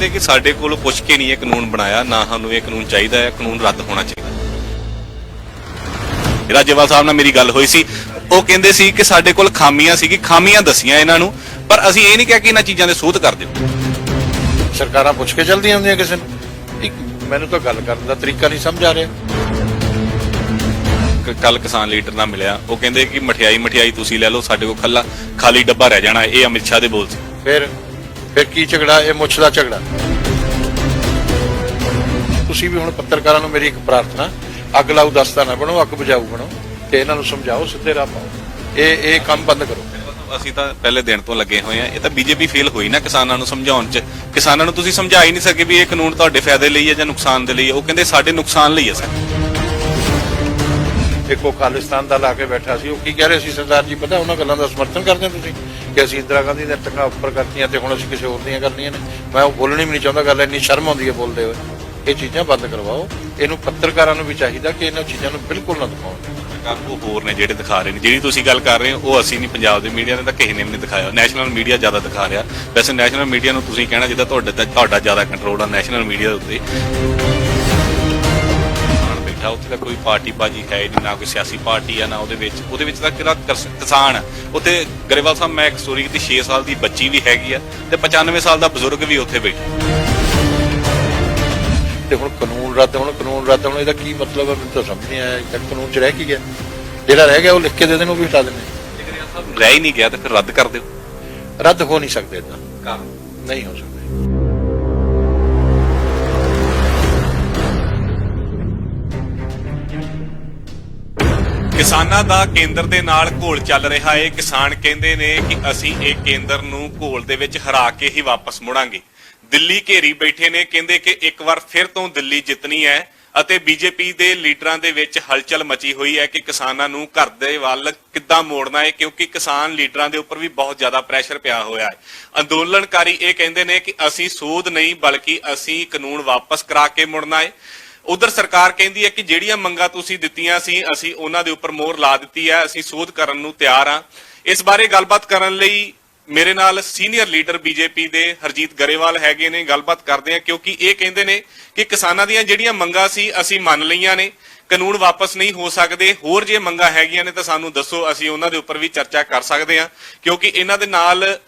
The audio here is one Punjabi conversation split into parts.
ਕਹਿੰਦੇ ਕਿ ਸਾਡੇ ਕੋਲੋਂ ਪੁੱਛ ਕੇ ਨਹੀਂ ਇਹ ਕਾਨੂੰਨ ਬਣਾਇਆ ਨਾ ਸਾਨੂੰ ਇਹ ਕਾਨੂੰਨ ਚਾਹੀਦਾ ਹੈ ਕਾਨੂੰਨ ਰੱਦ ਹੋਣਾ ਚਾਹੀਦਾ। ਰਾਜੇਵਾਲ ਸਾਹਿਬ ਨਾਲ ਮੇਰੀ ਗੱਲ ਹੋਈ ਸੀ। ਉਹ ਕਹਿੰਦੇ ਸੀ ਕਿ ਸਾਡੇ ਕੋਲ ਖਾਮੀਆਂ ਸੀ ਕਿ ਖਾਮੀਆਂ ਦਸੀਆਂ ਇਹਨਾਂ ਨੂੰ ਪਰ ਅਸੀਂ ਇਹ ਨਹੀਂ ਕਿਹਾ ਕਿ ਇਹਨਾਂ ਚੀਜ਼ਾਂ ਦੇ ਸੋਧ ਕਰ ਦਿਓ। ਸਰਕਾਰਾਂ ਪੁੱਛ ਕੇ ਚਲਦੀਆਂ ਹੁੰਦੀਆਂ ਕਿਸੇ ਨੂੰ। ਇੱਕ ਮੈਨੂੰ ਤਾਂ ਗੱਲ ਕਰਨ ਦਾ ਤਰੀਕਾ ਨਹੀਂ ਸਮਝ ਆ ਰਿਹਾ। ਕੱਲ ਕਿਸਾਨ ਲੀਡਰ ਨਾਲ ਮਿਲਿਆ। ਉਹ ਕਹਿੰਦੇ ਕਿ ਮਠਿਆਈ ਮਠਿਆਈ ਤੁਸੀਂ ਲੈ ਲਓ ਸਾਡੇ ਕੋਲ ਖੱਲਾ ਖਾਲੀ ਡੱਬਾ ਰਹਿ ਜਾਣਾ ਇਹ ਅਮਿਤ ਸ਼ਾਹ ਦੇ ਬੋਲ ਸੀ। ਫਿਰ ਫਿਰ ਕੀ ਝਗੜਾ? ਇਹ ਮੁੱਛ ਦਾ ਝਗੜਾ। ਤੁਸੀਂ ਵੀ ਹੁਣ ਪੱਤਰਕਾਰਾਂ ਨੂੰ ਮੇਰੀ ਇੱਕ ਪ੍ਰਾਰਥਨਾ ਅੱਗ ਲਾਊ ਦਸਤਾ ਨਾ ਬਣੋ ਅੱਗ ਬੁਝਾਊ ਬਣੋ ਤੇ ਇਹਨਾਂ ਨੂੰ ਸਮਝਾਓ ਸਿੱਧੇ ਰਾਹ ਪਾਓ। ਇਹ ਇਹ ਕੰਮ ਬੰਦ ਕਰੋ। ਅਸੀਂ ਤਾਂ ਪਹਿਲੇ ਦਿਨ ਤੋਂ ਲੱਗੇ ਹੋਏ ਆ ਇਹ ਤਾਂ ਬੀਜੇਪੀ ਫੇਲ ਹੋਈ ਨਾ ਕਿਸਾਨਾਂ ਨੂੰ ਸਮਝਾਉਣ 'ਚ। ਕਿਸਾਨਾਂ ਨੂੰ ਤੁਸੀਂ ਸਮਝਾ ਹੀ ਨਹੀਂ ਸਕੇ ਵੀ ਇਹ ਕਾਨੂੰਨ ਤੁਹਾਡੇ ਫਾਇਦੇ ਲਈ ਹੈ ਜਾਂ ਨੁਕਸਾਨ ਦੇ ਲਈ ਹੈ। ਉਹ ਕਹਿੰਦੇ ਸਾਡੇ ਨੁਕਸਾਨ ਲਈ ਹੈ ਸਰ। ਇੱਕੋ ਖਾਲਿਸਤਾਨ ਦਾ ਲਾ ਕੇ ਬੈਠਾ ਸੀ। ਉਹ ਕੀ ਕਹਿ ਰਹੇ ਸੀ ਸਰਦਾਰ ਜੀ? ਪਤਾ ਉਹਨਾਂ ਗੱਲਾਂ ਦਾ ਸਮਰਥਨ ਕਰਦੇ ਤੁਸੀਂ? ਕਿ ਅਸੀਂ ਇੰਦਰਾ ਗਾਂਧੀ ਦੀਆਂ ਟੰਗਾਂ ਉੱਪਰ ਕਰਤੀਆਂ ਤੇ ਹੁਣ ਅਸੀਂ ਕਿਸੇ ਹੋਰ ਦੀਆਂ ਕਰਨੀਆਂ ਨੇ। ਮੈਂ ਉਹ ਬੋਲਣੀ ਵੀ ਨਹੀਂ ਚਾਹੁੰਦਾ, ਗੱਲ ਇੰਨੀ ਸ਼ਰਮ ਆਉਂਦੀ ਹੈ ਬੋਲਦੇ ਹੋਏ। ਇਹ ਚੀਜ਼ਾਂ ਬੰਦ ਕਰਵਾਓ। ਇਹਨੂੰ ਪੱਤਰਕਾਰਾਂ ਨੂੰ ਵੀ ਚਾਹੀਦਾ ਕਿ ਇਹਨਾਂ ਚੀਜ਼ਾਂ ਨੂੰ ਬਿਲਕੁਲ ਨਾ ਦਿਖਾਉਣ ਸਰਕਾਰ ਉਹ ਹੋਰ ਨੇ ਜਿਹੜੇ ਦਿਖਾ ਰਹੇ ਨੇ। ਜਿਹੜੀ ਤੁਸੀਂ ਗੱਲ ਕਰ ਰਹੇ ਹੋ, ਉਹ ਅਸੀਂ ਨਹੀਂ, ਪੰਜਾਬ ਦੇ ਮੀਡੀਆ ਨੇ ਤਾਂ ਕਿਸੇ ਨੇ ਵੀ ਨਹੀਂ ਦਿਖਾਇਆ। ਨੈਸ਼ਨਲ ਮੀਡੀਆ ਜ਼ਿਆਦਾ ਦਿਖਾ ਰਿਹਾ। ਵੈਸੇ ਨੈਸ਼ਨਲ ਮੀਡੀਆ ਨੂੰ ਤੁਸੀਂ ਕਹਿਣਾ ਜਿੱਦਾਂ ਤੁਹਾਡੇ ਤੇ ਤੁਹਾਡਾ ਜ਼ਿਆਦਾ ਕੰਟਰੋਲ ਆ ਨੈਸ਼ਨਲ ਮੀਡੀਆ ਦੇ ਉੱਤੇ। ਬੈਠਾ ਉੱਥੇ ਤਾਂ ਕੋਈ ਪਾਰਟੀ ਬਾਜੀ ਹੈ ਨਹੀਂ ਨਾ ਕੋਈ ਸਿਆਸੀ ਪਾਰਟੀ ਆ ਨਾ ਉਹਦੇ ਵਿੱਚ। ਉਹਦੇ ਵਿੱਚ ਤਾਂ ਕਿਹੜਾ ਕਿਸ- ਕਿਸਾਨ। ਉੱਥੇ ਗਰੇਵਾਲ ਸਾਹਿਬ ਮੈਂ ਇੱਕ ਸਟੋਰੀ ਕੀਤੀ 6 ਸਾਲ ਦੀ ਬੱਚੀ ਵੀ ਹੈਗੀ ਆ ਤੇ 95 ਸਾਲ ਦਾ ਬਜ਼ੁਰਗ ਵੀ ਉੱਥੇ ਬੈਠਾ। ਤੇ ਹੁਣ ਕਾਨੂੰਨ ਰੱਦ ਹੁਣ ਕਾਨੂੰਨ ਰੱਦ ਹੁਣ ਇਹਦਾ ਕੀ ਮਤਲਬ ਹੈ ਮੈਨੂੰ ਤਾਂ ਸਮਝ ਨਹੀਂ ਆਇਆ ਕਿ ਕਾਨੂੰਨ ਚ ਰਹਿ ਕੀ ਗਿਆ? ਜਿਹੜਾ ਰਹਿ ਗਿਆ ਉਹ ਲਿਖ ਕੇ ਦੇ ਦੇਣ ਉਹ ਵੀ ਹਟਾ ਦੇਣੇ। ਰਹਿ ਹੀ ਨਹੀਂ ਗਿਆ ਤਾਂ ਫਿਰ ਰੱਦ ਕਰ ਦਿਓ। ਰੱਦ ਹੋ ਨਹੀਂ ਸਕਦੇ ਇਦਾਂ ਨਹੀਂ ਹੋ ਸਕਦੇ। ਕਿਸਾਨਾਂ ਦਾ ਕੇਂਦਰ ਦੇ ਨਾਲ ਘੋਲ ਚੱਲ ਰਿਹਾ ਹੈ ਕਿਸਾਨ ਕਹਿੰਦੇ ਨੇ ਕਿ ਅਸੀਂ ਇਹ ਕੇਂਦਰ ਨੂੰ ਘੋਲ ਦੇ ਵਿੱਚ ਹਰਾ ਕੇ ਹੀ ਵਾਪਸ ਮੁੜਾਂਗੇ। ਦਿੱਲੀ ਘੇਰੀ ਬੈਠੇ ਨੇ, ਕਹਿੰਦੇ ਕਿ ਇੱਕ ਵਾਰ ਫਿਰ ਤੋਂ ਦਿੱਲੀ ਜਿੱਤਣੀ ਹੈ ਅਤੇ ਬੀਜੇਪੀ ਦੇ ਲੀਡਰਾਂ ਦੇ ਵਿੱਚ ਹਲਚਲ ਮਚੀ ਹੋਈ ਹੈ ਕਿ ਕਿਸਾਨਾਂ ਨੂੰ ਘਰ ਦੇ ਵੱਲ ਕਿੱਦਾਂ ਮੋੜਨਾ ਹੈ ਕਿਉਂਕਿ ਕਿਸਾਨ ਲੀਡਰਾਂ ਦੇ ਉੱਪਰ ਵੀ ਬਹੁਤ ਜ਼ਿਆਦਾ ਪ੍ਰੈਸ਼ਰ ਪਿਆ ਹੋਇਆ ਹੈ ਅੰਦੋਲਨਕਾਰੀ ਇਹ ਕਹਿੰਦੇ ਨੇ ਕਿ ਅਸੀਂ ਸੋਧ ਨਹੀਂ, ਬਲਕਿ ਅਸੀਂ ਕਾਨੂੰਨ ਵਾਪਸ ਕਰਾ ਕੇ ਮੁੜਨਾ ਹੈ ਉਧਰ ਸਰਕਾਰ ਕਹਿੰਦੀ ਹੈ ਕਿ ਜਿਹੜੀਆਂ ਮੰਗਾਂ ਤੁਸੀਂ ਦਿੱਤੀਆਂ ਸੀ, ਅਸੀਂ ਉਹਨਾਂ ਦੇ ਉੱਪਰ ਮੋਹਰ ਲਾ ਦਿੱਤੀ ਹੈ, ਅਸੀਂ ਸੋਧ ਕਰਨ ਨੂੰ ਤਿਆਰ ਹਾਂ। ਇਸ ਬਾਰੇ ਗੱਲਬਾਤ ਕਰਨ ਲਈ ਮੇਰੇ ਨਾਲ ਸੀਨੀਅਰ ਲੀਡਰ ਬੀਜੇਪੀ ਦੇ ਹਰਜੀਤ ਗਰੇਵਾਲ ਹੈਗੇ ਨੇ, ਗੱਲਬਾਤ ਕਰਦੇ ਆ ਕਿਉਂਕਿ ਇਹ ਕਹਿੰਦੇ ਨੇ ਕਿ ਕਿਸਾਨਾਂ ਦੀਆਂ ਜਿਹੜੀਆਂ ਮੰਗਾਂ ਸੀ, ਅਸੀਂ ਮੰਨ ਲਈਆਂ ਨੇ, ਕਾਨੂੰਨ ਵਾਪਸ ਨਹੀਂ ਹੋ ਸਕਦੇ, ਹੋਰ ਜੇ ਮੰਗਾਂ ਹੈਗੀਆਂ ਨੇ ਤਾਂ ਸਾਨੂੰ ਦੱਸੋ, ਅਸੀਂ ਉਹਨਾਂ ਦੇ ਉੱਪਰ ਵੀ ਚਰਚਾ ਕਰ ਸਕਦੇ ਹਾਂ, ਕਿਉਂਕਿ ਇਹਨਾਂ ਦੇ ਨਾਲ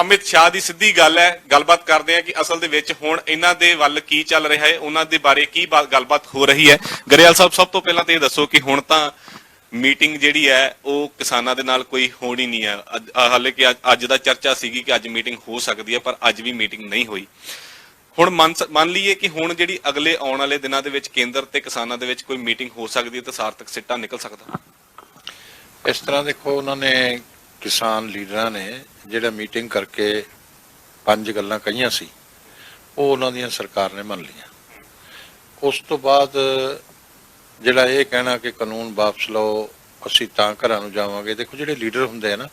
ਅਮਿਤ ਸ਼ਾਹ ਦੀ ਸਿੱਧੀ ਗੱਲ ਹੈ, ਗੱਲਬਾਤ ਕਰਦੇ ਆ ਕਿ ਅਸਲ ਦੇ ਵਿੱਚ ਹੁਣ ਇਹਨਾਂ ਦੇ ਵੱਲ ਕੀ ਚੱਲ ਰਿਹਾ ਹੈ, ਉਹਨਾਂ ਦੇ ਬਾਰੇ ਕੀ ਗੱਲਬਾਤ ਹੋ ਰਹੀ ਹੈ। ਗਰੇਵਾਲ ਸਾਹਿਬ, ਸਭ ਤੋਂ ਪਹਿਲਾਂ ਤਾਂ ਇਹ ਦੱਸੋ ਕਿ ਹੁਣ ਤਾਂ ਮੀਟਿੰਗ ਜਿਹੜੀ ਹੈ, ਉਹ ਕਿਸਾਨਾਂ ਦੇ ਨਾਲ ਕੋਈ ਹੋਣੀ ਨਹੀਂ ਹੈ। ਅੱਜ- ਹਾਲੇ ਕਿ ਅੱਜ- ਦਾ ਚਰਚਾ ਸੀਗੀ ਕਿ ਅੱਜ ਮੀਟਿੰਗ ਹੋ ਸਕਦੀ ਹੈ, ਪਰ ਅੱਜ ਵੀ ਮੀਟਿੰਗ ਨਹੀਂ ਹੋਈ। ਹੁਣ ਮੰਨ ਸ- ਮੰਨ ਲਈਏ ਕਿ ਹੁਣ ਜਿਹੜੀ ਅਗਲੇ ਆਉਣ ਵਾਲੇ ਦਿਨਾਂ ਦੇ ਵਿੱਚ ਕੇਂਦਰ ਤੇ ਕਿਸਾਨਾਂ ਦੇ ਵਿੱਚ ਕੋਈ ਮੀਟਿੰਗ ਹੋ ਸਕਦੀ ਹੈ, ਤਾਂ ਸਾਰਥਕ ਸਿੱਟਾ ਨਿਕਲ ਸਕਦਾ। ਇਸ ਤਰ੍ਹਾਂ ਦੇਖੋ, ਉਹਨਾਂ ਨੇ ਕਿਸਾਨ ਲੀਡਰਾਂ ਨੇ ਜਿਹੜਾ ਮੀਟਿੰਗ ਕਰਕੇ ਪੰਜ ਗੱਲਾਂ ਕਹੀਆਂ ਸੀ, ਉਹ ਉਹਨਾਂ ਦੀਆਂ ਸਰਕਾਰ ਨੇ ਮੰਨ ਲਈਆਂ। ਉਸ ਤੋਂ ਬਾਅਦ ਜਿਹੜਾ ਇਹ ਕਹਿਣਾ ਕਿ ਕਾਨੂੰਨ ਵਾਪਸ ਲਓ, ਅਸੀਂ ਤਾਂ ਘਰਾਂ ਨੂੰ ਜਾਵਾਂਗੇ, ਦੇਖੋ ਜਿਹੜੇ ਲੀਡਰ ਹੁੰਦੇ ਆ ਨਾ,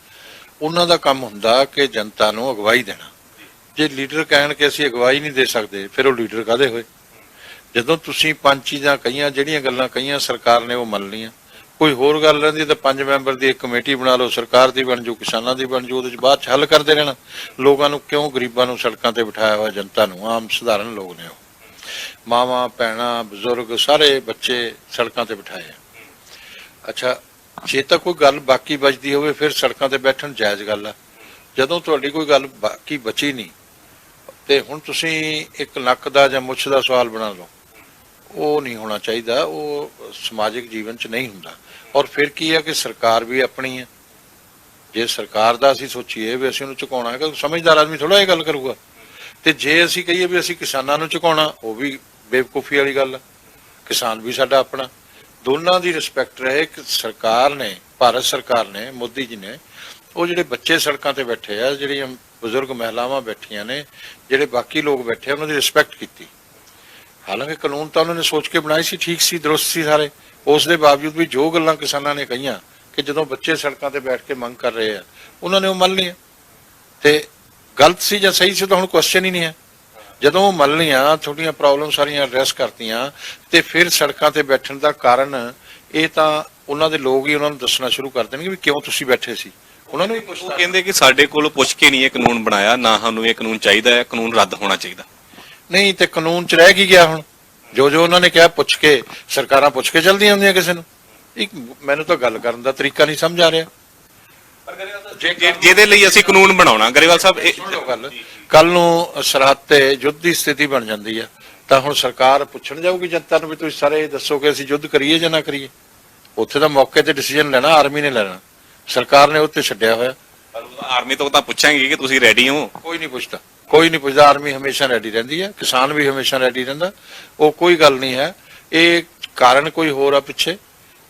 ਉਹਨਾਂ ਦਾ ਕੰਮ ਹੁੰਦਾ ਕਿ ਜਨਤਾ ਨੂੰ ਅਗਵਾਈ ਦੇਣਾ। ਜੇ ਲੀਡਰ ਕਹਿਣ ਕਿ ਅਸੀਂ ਅਗਵਾਈ ਨਹੀਂ ਦੇ ਸਕਦੇ, ਫਿਰ ਉਹ ਲੀਡਰ ਕਾਦੇ ਹੋਏ? ਜਦੋਂ ਤੁਸੀਂ ਪੰਜ ਚੀਜ਼ਾਂ ਕਹੀਆਂ, ਜਿਹੜੀਆਂ ਗੱਲਾਂ ਕਹੀਆਂ ਸਰਕਾਰ ਨੇ ਉਹ ਮੰਨ ਲਈਆਂ। ਕੋਈ ਹੋਰ ਗੱਲ ਰਹਿੰਦੀ ਤਾਂ ਪੰਜ ਮੈਂਬਰ ਦੀ ਇੱਕ ਕਮੇਟੀ ਬਣਾ ਲਓ, ਸਰਕਾਰ ਦੀ ਬਣ ਜੂ ਕਿਸਾਨਾਂ ਦੀ ਬਣ ਜੂ ਉਹਦੇ ਚ ਬਾਅਦ ਚ ਹੱਲ ਕਰਦੇ ਰਹਿਣਾ। ਲੋਕਾਂ ਨੂੰ ਕਿਉਂ ਗਰੀਬਾਂ ਨੂੰ ਸੜਕਾਂ ਤੇ ਬਿਠਾਇਆ ਹੋਇਆ ਜਨਤਾ ਨੂੰ? ਆਮ ਸਧਾਰਨ ਲੋਕ ਨੇ ਉਹ। ਮਾਵਾਂ, ਭੈਣਾਂ, ਬਜ਼ੁਰਗ, ਸਾਰੇ ਬੱਚੇ ਸੜਕਾਂ ਤੇ ਬਿਠਾਏ ਆ। ਅੱਛਾ, ਜੇ ਤਾਂ ਕੋਈ ਗੱਲ ਬਾਕੀ ਬਚਦੀ ਹੋਵੇ, ਫਿਰ ਸੜਕਾਂ ਤੇ ਬੈਠਣ ਜਾਇਜ਼ ਗੱਲ ਆ। ਜਦੋਂ ਤੁਹਾਡੀ ਕੋਈ ਗੱਲ ਬਾਕੀ ਬਚੀ ਨਹੀਂ, ਤੇ ਹੁਣ ਤੁਸੀਂ ਇੱਕ ਨੱਕ ਦਾ ਜਾਂ ਮੁੱਛ ਦਾ ਸਵਾਲ ਬਣਾ ਲਓ। ਉਹ ਨਹੀਂ ਹੋਣਾ ਚਾਹੀਦਾ, ਉਹ ਸਮਾਜਿਕ ਜੀਵਨ 'ਚ ਨਹੀਂ ਹੁੰਦਾ। ਔਰ ਫਿਰ ਕੀ ਹੈ ਕਿ ਸਰਕਾਰ ਵੀ ਆਪਣੀ ਹੈ ਜੇ ਸਰਕਾਰ ਦਾ ਅਸੀਂ ਸੋਚੀਏ ਵੀ ਅਸੀਂ ਉਹਨੂੰ ਝੁਕਾਉਣਾ ਹੈ ਕਿ ਸਮਝਦਾਰ ਆਦਮੀ ਥੋੜਾ ਇਹ ਗੱਲ ਕਰੂਗਾ। ਤੇ ਜੇ ਅਸੀਂ ਕਹੀਏ ਵੀ ਅਸੀਂ ਕਿਸਾਨਾਂ ਨੂੰ ਝੁਕਾਉਣਾ, ਉਹ ਵੀ ਬੇਵਕੂਫੀ ਵਾਲੀ ਗੱਲ ਹੈ ਕਿਸਾਨ ਵੀ ਸਾਡਾ ਆਪਣਾ। ਦੋਨਾਂ ਦੀ ਰਿਸਪੈਕਟ ਰਹੇ ਕਿ ਸਰਕਾਰ ਨੇ, ਭਾਰਤ ਸਰਕਾਰ ਨੇ, ਮੋਦੀ ਜੀ ਨੇ, ਉਹ ਜਿਹੜੇ ਬੱਚੇ ਸੜਕਾਂ ਤੇ ਬੈਠੇ ਆ, ਜਿਹੜੀਆਂ ਬਜ਼ੁਰਗ ਮਹਿਲਾਵਾਂ ਬੈਠੀਆਂ ਨੇ, ਜਿਹੜੇ ਬਾਕੀ ਲੋਕ ਬੈਠੇ ਆ, ਉਹਨਾਂ ਦੀ ਰਿਸਪੈਕਟ ਕੀਤੀ। ਹਾਲਾਂਕਿ ਕਾਨੂੰਨ ਤਾਂ ਉਹਨਾਂ ਨੇ ਸੋਚ ਕੇ ਬਣਾਈ ਸੀ, ਠੀਕ ਸੀ, ਦਰੁਸਤ ਸੀ ਸਾਰੇ। ਉਸ ਦੇ ਬਾਵਜੂਦ ਵੀ ਜੋ ਗੱਲਾਂ ਕਿਸਾਨਾਂ ਨੇ ਕਹੀਆਂ ਕਿ ਜਦੋਂ ਬੱਚੇ ਸੜਕਾਂ ਤੇ ਬੈਠ ਕੇ ਮੰਗ ਕਰ ਰਹੇ ਆ ਉਹਨਾਂ ਨੇ ਉਹ ਮੰਨ ਲਈਆਂ। ਤੇ ਗਲਤ ਸੀ ਜਾਂ ਸਹੀ ਸੀ ਤਾਂ ਹੁਣ ਕੁਐਸਚਨ ਹੀ ਨਹੀਂ ਹੈ। ਜਦੋਂ ਉਹ ਮੰਨ ਲਈਆਂ ਤੁਹਾਡੀਆਂ ਪ੍ਰੋਬਲਮ ਸਾਰੀਆਂ ਐਡਰੈਸ ਕਰਤੀਆਂ ਤੇ ਫਿਰ ਸੜਕਾਂ ਤੇ ਬੈਠਣ ਦਾ ਕਾਰਨ ਇਹ ਤਾਂ ਉਹਨਾਂ ਦੇ ਲੋਕ ਹੀ ਉਹਨਾਂ ਨੂੰ ਦੱਸਣਾ ਸ਼ੁਰੂ ਕਰ ਦੇਣਗੇ ਵੀ ਕਿਉਂ ਤੁਸੀਂ ਬੈਠੇ ਸੀ। ਉਹਨਾਂ ਨੂੰ ਵੀ ਉਹ ਪੁੱਛਣਾ ਕਹਿੰਦੇ ਕਿ ਸਾਡੇ ਕੋਲੋਂ ਪੁੱਛ ਕੇ ਨਹੀਂ ਇਹ ਕਾਨੂੰਨ ਬਣਾਇਆ ਨਾ ਸਾਨੂੰ ਇਹ ਕਾਨੂੰਨ ਚਾਹੀਦਾ ਹੈ ਕਾਨੂੰਨ ਰੱਦ ਹੋਣਾ ਚਾਹੀਦਾ। ਨਹੀਂ ਤੇ ਕਾਨੂੰਨ ਚ ਰਹਿ ਕੀ ਗਿਆ ਹੁਣ? ਜੋ ਜੋ ਉਹਨਾਂ ਨੇ ਕਿਹਾ ਪੁੱਛ ਕੇ ਸਰਕਾਰਾਂ ਪੁੱਛ ਕੇ ਚਲਦੀਆਂ ਹੁੰਦੀਆਂ ਕਿਸੇ ਨੂੰ। ਇੱਕ ਮੈਨੂੰ ਤਾਂ ਗੱਲ ਕਰਨ ਦਾ ਤਰੀਕਾ ਨਹੀਂ ਸਮਝ ਆ ਰਿਹਾ। ਜਿਹਦੇ ਲਈ ਅਸੀਂ ਕਾਨੂੰਨ ਬਣਾਉਣਾ ਗਰੇਵਾਲ ਸਾਹਿਬ ਕੱਲ ਨੂੰ ਸਰਹੱਦ ਤੇ ਯੁੱਧ ਦੀ ਸਥਿਤੀ ਬਣ ਜਾਂਦੀ ਆ। ਤਾਂ ਹੁਣ ਸਰਕਾਰ ਪੁੱਛਣ ਜਾਊਗੀ ਜਨਤਾ ਨੂੰ ਵੀ ਤੁਸੀਂ ਸਾਰੇ ਦੱਸੋ ਕਿ ਅਸੀਂ ਯੁੱਧ ਕਰੀਏ ਜਾਂ ਨਾ ਕਰੀਏ। ਉੱਥੇ ਤਾਂ ਮੌਕੇ ਤੇ ਡਿਸੀਜਨ ਲੈਣਾ ਆਰਮੀ ਨੇ ਲੈਣਾ। ਸਰਕਾਰ ਨੇ ਉੱਤੇ ਛੱਡਿਆ ਹੋਇਆ। ਆਰਮੀ ਤੋਂ ਤਾਂ ਪੁੱਛਾਂਗੇ ਕਿ ਤੁਸੀਂ ਰੈਡੀ ਹੋ। ਕੋਈ ਨਹੀਂ ਪੁੱਛਦਾ ਕੋਈ ਨਹੀਂ ਪੁੱਛਦਾ ਆਰਮੀ ਹਮੇਸ਼ਾ ਰੈਡੀ ਰਹਿੰਦੀ ਹੈ ਕਿਸਾਨ ਵੀ ਹਮੇਸ਼ਾ ਰੈਡੀ ਰਹਿੰਦਾ। ਉਹ ਕੋਈ ਗੱਲ ਨਹੀਂ ਹੈ। ਇਹ ਕਾਰਨ ਕੋਈ ਹੋਰ ਆ ਪਿੱਛੇ?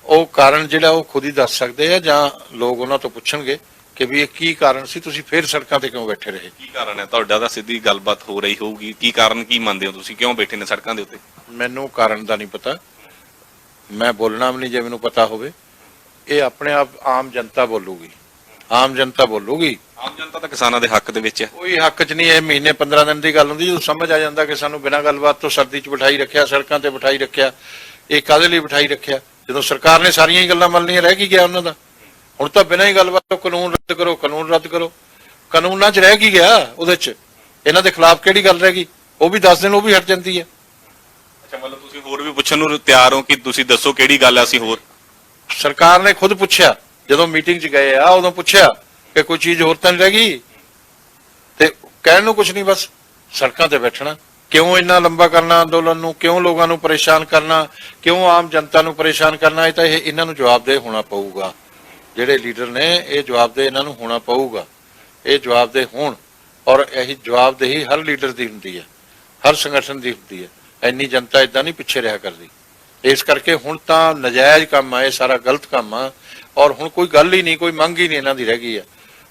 ਉਹ ਕਾਰਨ ਜਿਹੜਾ ਉਹ ਖੁਦ ਹੀ ਦੱਸ ਸਕਦੇ ਆ ਜਾਂ ਲੋਕ ਉਹਨਾਂ ਤੋਂ ਪੁੱਛਣਗੇ ਕਿ ਵੀ ਇਹ ਕੀ ਕਾਰਨ ਸੀ ਤੁਸੀਂ ਫੇਰ ਸੜਕਾਂ ਤੇ ਕਿਉਂ ਬੈਠੇ ਰਹੇ? ਕੀ ਕਾਰਨ ਹੈ? ਤੁਹਾਡਾ ਤਾਂ ਸਿੱਧੀ ਗੱਲਬਾਤ ਹੋ ਰਹੀ ਹੋਊਗੀ। ਕੀ ਕਾਰਨ ਕੀ ਮੰਨਦੇ ਹੋ ਤੁਸੀਂ? ਕਿਉਂ ਬੈਠੇ ਨੇ ਸੜਕਾਂ ਦੇ ਉੱਤੇ? ਮੈਨੂੰ ਕਾਰਨ ਦਾ ਨਹੀਂ ਪਤਾ। ਮੈਂ ਬੋਲਣਾ ਵੀ ਨਹੀਂ ਜੇ ਮੈਨੂੰ ਪਤਾ ਹੋਵੇ। ਇਹ ਆਪਣੇ ਆਪ ਆਮ ਜਨਤਾ ਬੋਲੂਗੀ। ਆਮ ਜਨਤਾ ਬੋਲੂਗੀ। ਆਮ ਜਨਤਾ ਤਾਂ ਕਿਸਾਨਾਂ ਦੇ ਹੱਕ ਦੇ ਵਿੱਚ ਹੈ। ਕੋਈ ਹੱਕ 'ਚ ਨਹੀਂ ਇਹ ਮਹੀਨੇ 15 ਦਿਨ ਦੀ ਗੱਲ ਹੁੰਦੀ ਜਦੋਂ ਸਮਝ ਆ ਜਾਂਦਾ ਕਿ ਸਾਨੂੰ ਬਿਨਾਂ ਗੱਲਬਾਤ ਤੋਂ ਸਰਦੀ 'ਚ ਬਿਠਾਈ ਰੱਖਿਆ ਸੜਕਾਂ ਤੇ ਬਿਠਾਈ ਰੱਖਿਆ ਇਹ ਕਾਦੇ ਲਈ ਬਿਠਾਈ ਰੱਖਿਆ? ਜਦੋਂ ਸਰਕਾਰ ਨੇ ਸਾਰੀਆਂ ਹੀ ਗੱਲਾਂ ਮੰਨ ਲਈਆਂ ਰਹਿ ਕੀ ਗਿਆ ਉਹਨਾਂ ਦਾ? ਹੁਣ ਤਾਂ ਬਿਨਾਂ ਹੀ ਗੱਲਬਾਤ ਤੋਂ ਕਾਨੂੰਨ ਰੱਦ ਕਰੋ ਕਾਨੂੰਨ ਰੱਦ ਕਰੋ। ਕਾਨੂੰਨਾਂ 'ਚ ਰਹਿ ਕੀ ਗਿਆ ਉਹਦੇ 'ਚ? ਇਹਨਾਂ ਦੇ ਖਿਲਾਫ ਕਿਹੜੀ ਗੱਲ ਰਹਿ ਗਈ? ਉਹ ਵੀ ਦੱਸ ਦੇਣ ਉਹ ਵੀ ਹਟ ਜਾਂਦੀ ਹੈ। ਅੱਛਾ ਮਤਲਬ ਤੁਸੀਂ ਹੋਰ ਵੀ ਪੁੱਛਣ ਨੂੰ ਤਿਆਰ ਹੋ ਕਿ ਤੁਸੀਂ ਦੱਸੋ ਕਿਹੜੀ ਗੱਲ ਹੈ ਅਸੀਂ ਹੋਰ? ਸਰਕਾਰ ਨੇ ਖੁਦ ਪੁੱਛਿਆ ਜਦੋਂ ਮੀਟਿੰਗ 'ਚ ਗਏ ਆ, ਉਦੋਂ ਪੁੱਛਿਆ ਕਿ ਕੋਈ ਚੀਜ਼ ਹੋਰ ਤਾਂ ਨਹੀਂ ਰਹਿ ਗਈ? ਤੇ ਕਹਿਣ ਨੂੰ ਕੁਝ ਨਹੀਂ, ਬਸ ਸੜਕਾਂ ਤੇ ਬੈਠਣਾ। ਕਿਉਂ ਇੰਨਾ ਲੰਬਾ ਕਰਨਾ ਅੰਦੋਲਨ ਨੂੰ? ਕਿਉਂ ਲੋਕਾਂ ਨੂੰ ਪਰੇਸ਼ਾਨ ਕਰਨਾ? ਕਿਉਂ ਆਮ ਜਨਤਾ ਨੂੰ ਪਰੇਸ਼ਾਨ ਕਰਨਾ? ਇਹ ਤਾਂ ਇਹ ਇਹਨਾਂ ਨੂੰ ਜਵਾਬਦੇਹ ਹੋਣਾ ਪਊਗਾ। ਜਿਹੜੇ ਲੀਡਰ ਨੇ, ਇਹ ਜਵਾਬਦੇਹ ਇਹਨਾਂ ਨੂੰ ਹੋਣਾ ਪਊਗਾ। ਇਹ ਜਵਾਬਦੇਹ ਹੋਣ ਔਰ ਇਹੀ ਜਵਾਬਦੇਹੀ ਹਰ ਲੀਡਰ ਦੀ ਹੁੰਦੀ ਹੈ। ਹਰ ਸੰਗਠਨ ਦੀ ਹੁੰਦੀ ਹੈ। ਇੰਨੀ ਜਨਤਾ ਇਦਾਂ ਨਹੀਂ ਪਿੱਛੇ ਰਿਹਾ ਕਰਦੀ। ਇਸ ਕਰਕੇ ਹੁਣ ਤਾਂ ਨਜਾਇਜ਼ ਕੰਮ ਆ, ਇਹ ਸਾਰਾ ਗਲਤ ਕੰਮ ਆ। ਔਰ ਹੁਣ ਕੋਈ ਗੱਲ ਹੀ ਨਹੀਂ ਕੋਈ ਮੰਗ ਹੀ ਨਹੀਂ ਇਹਨਾਂ ਦੀ ਰਹਿ ਗਈ ਆ।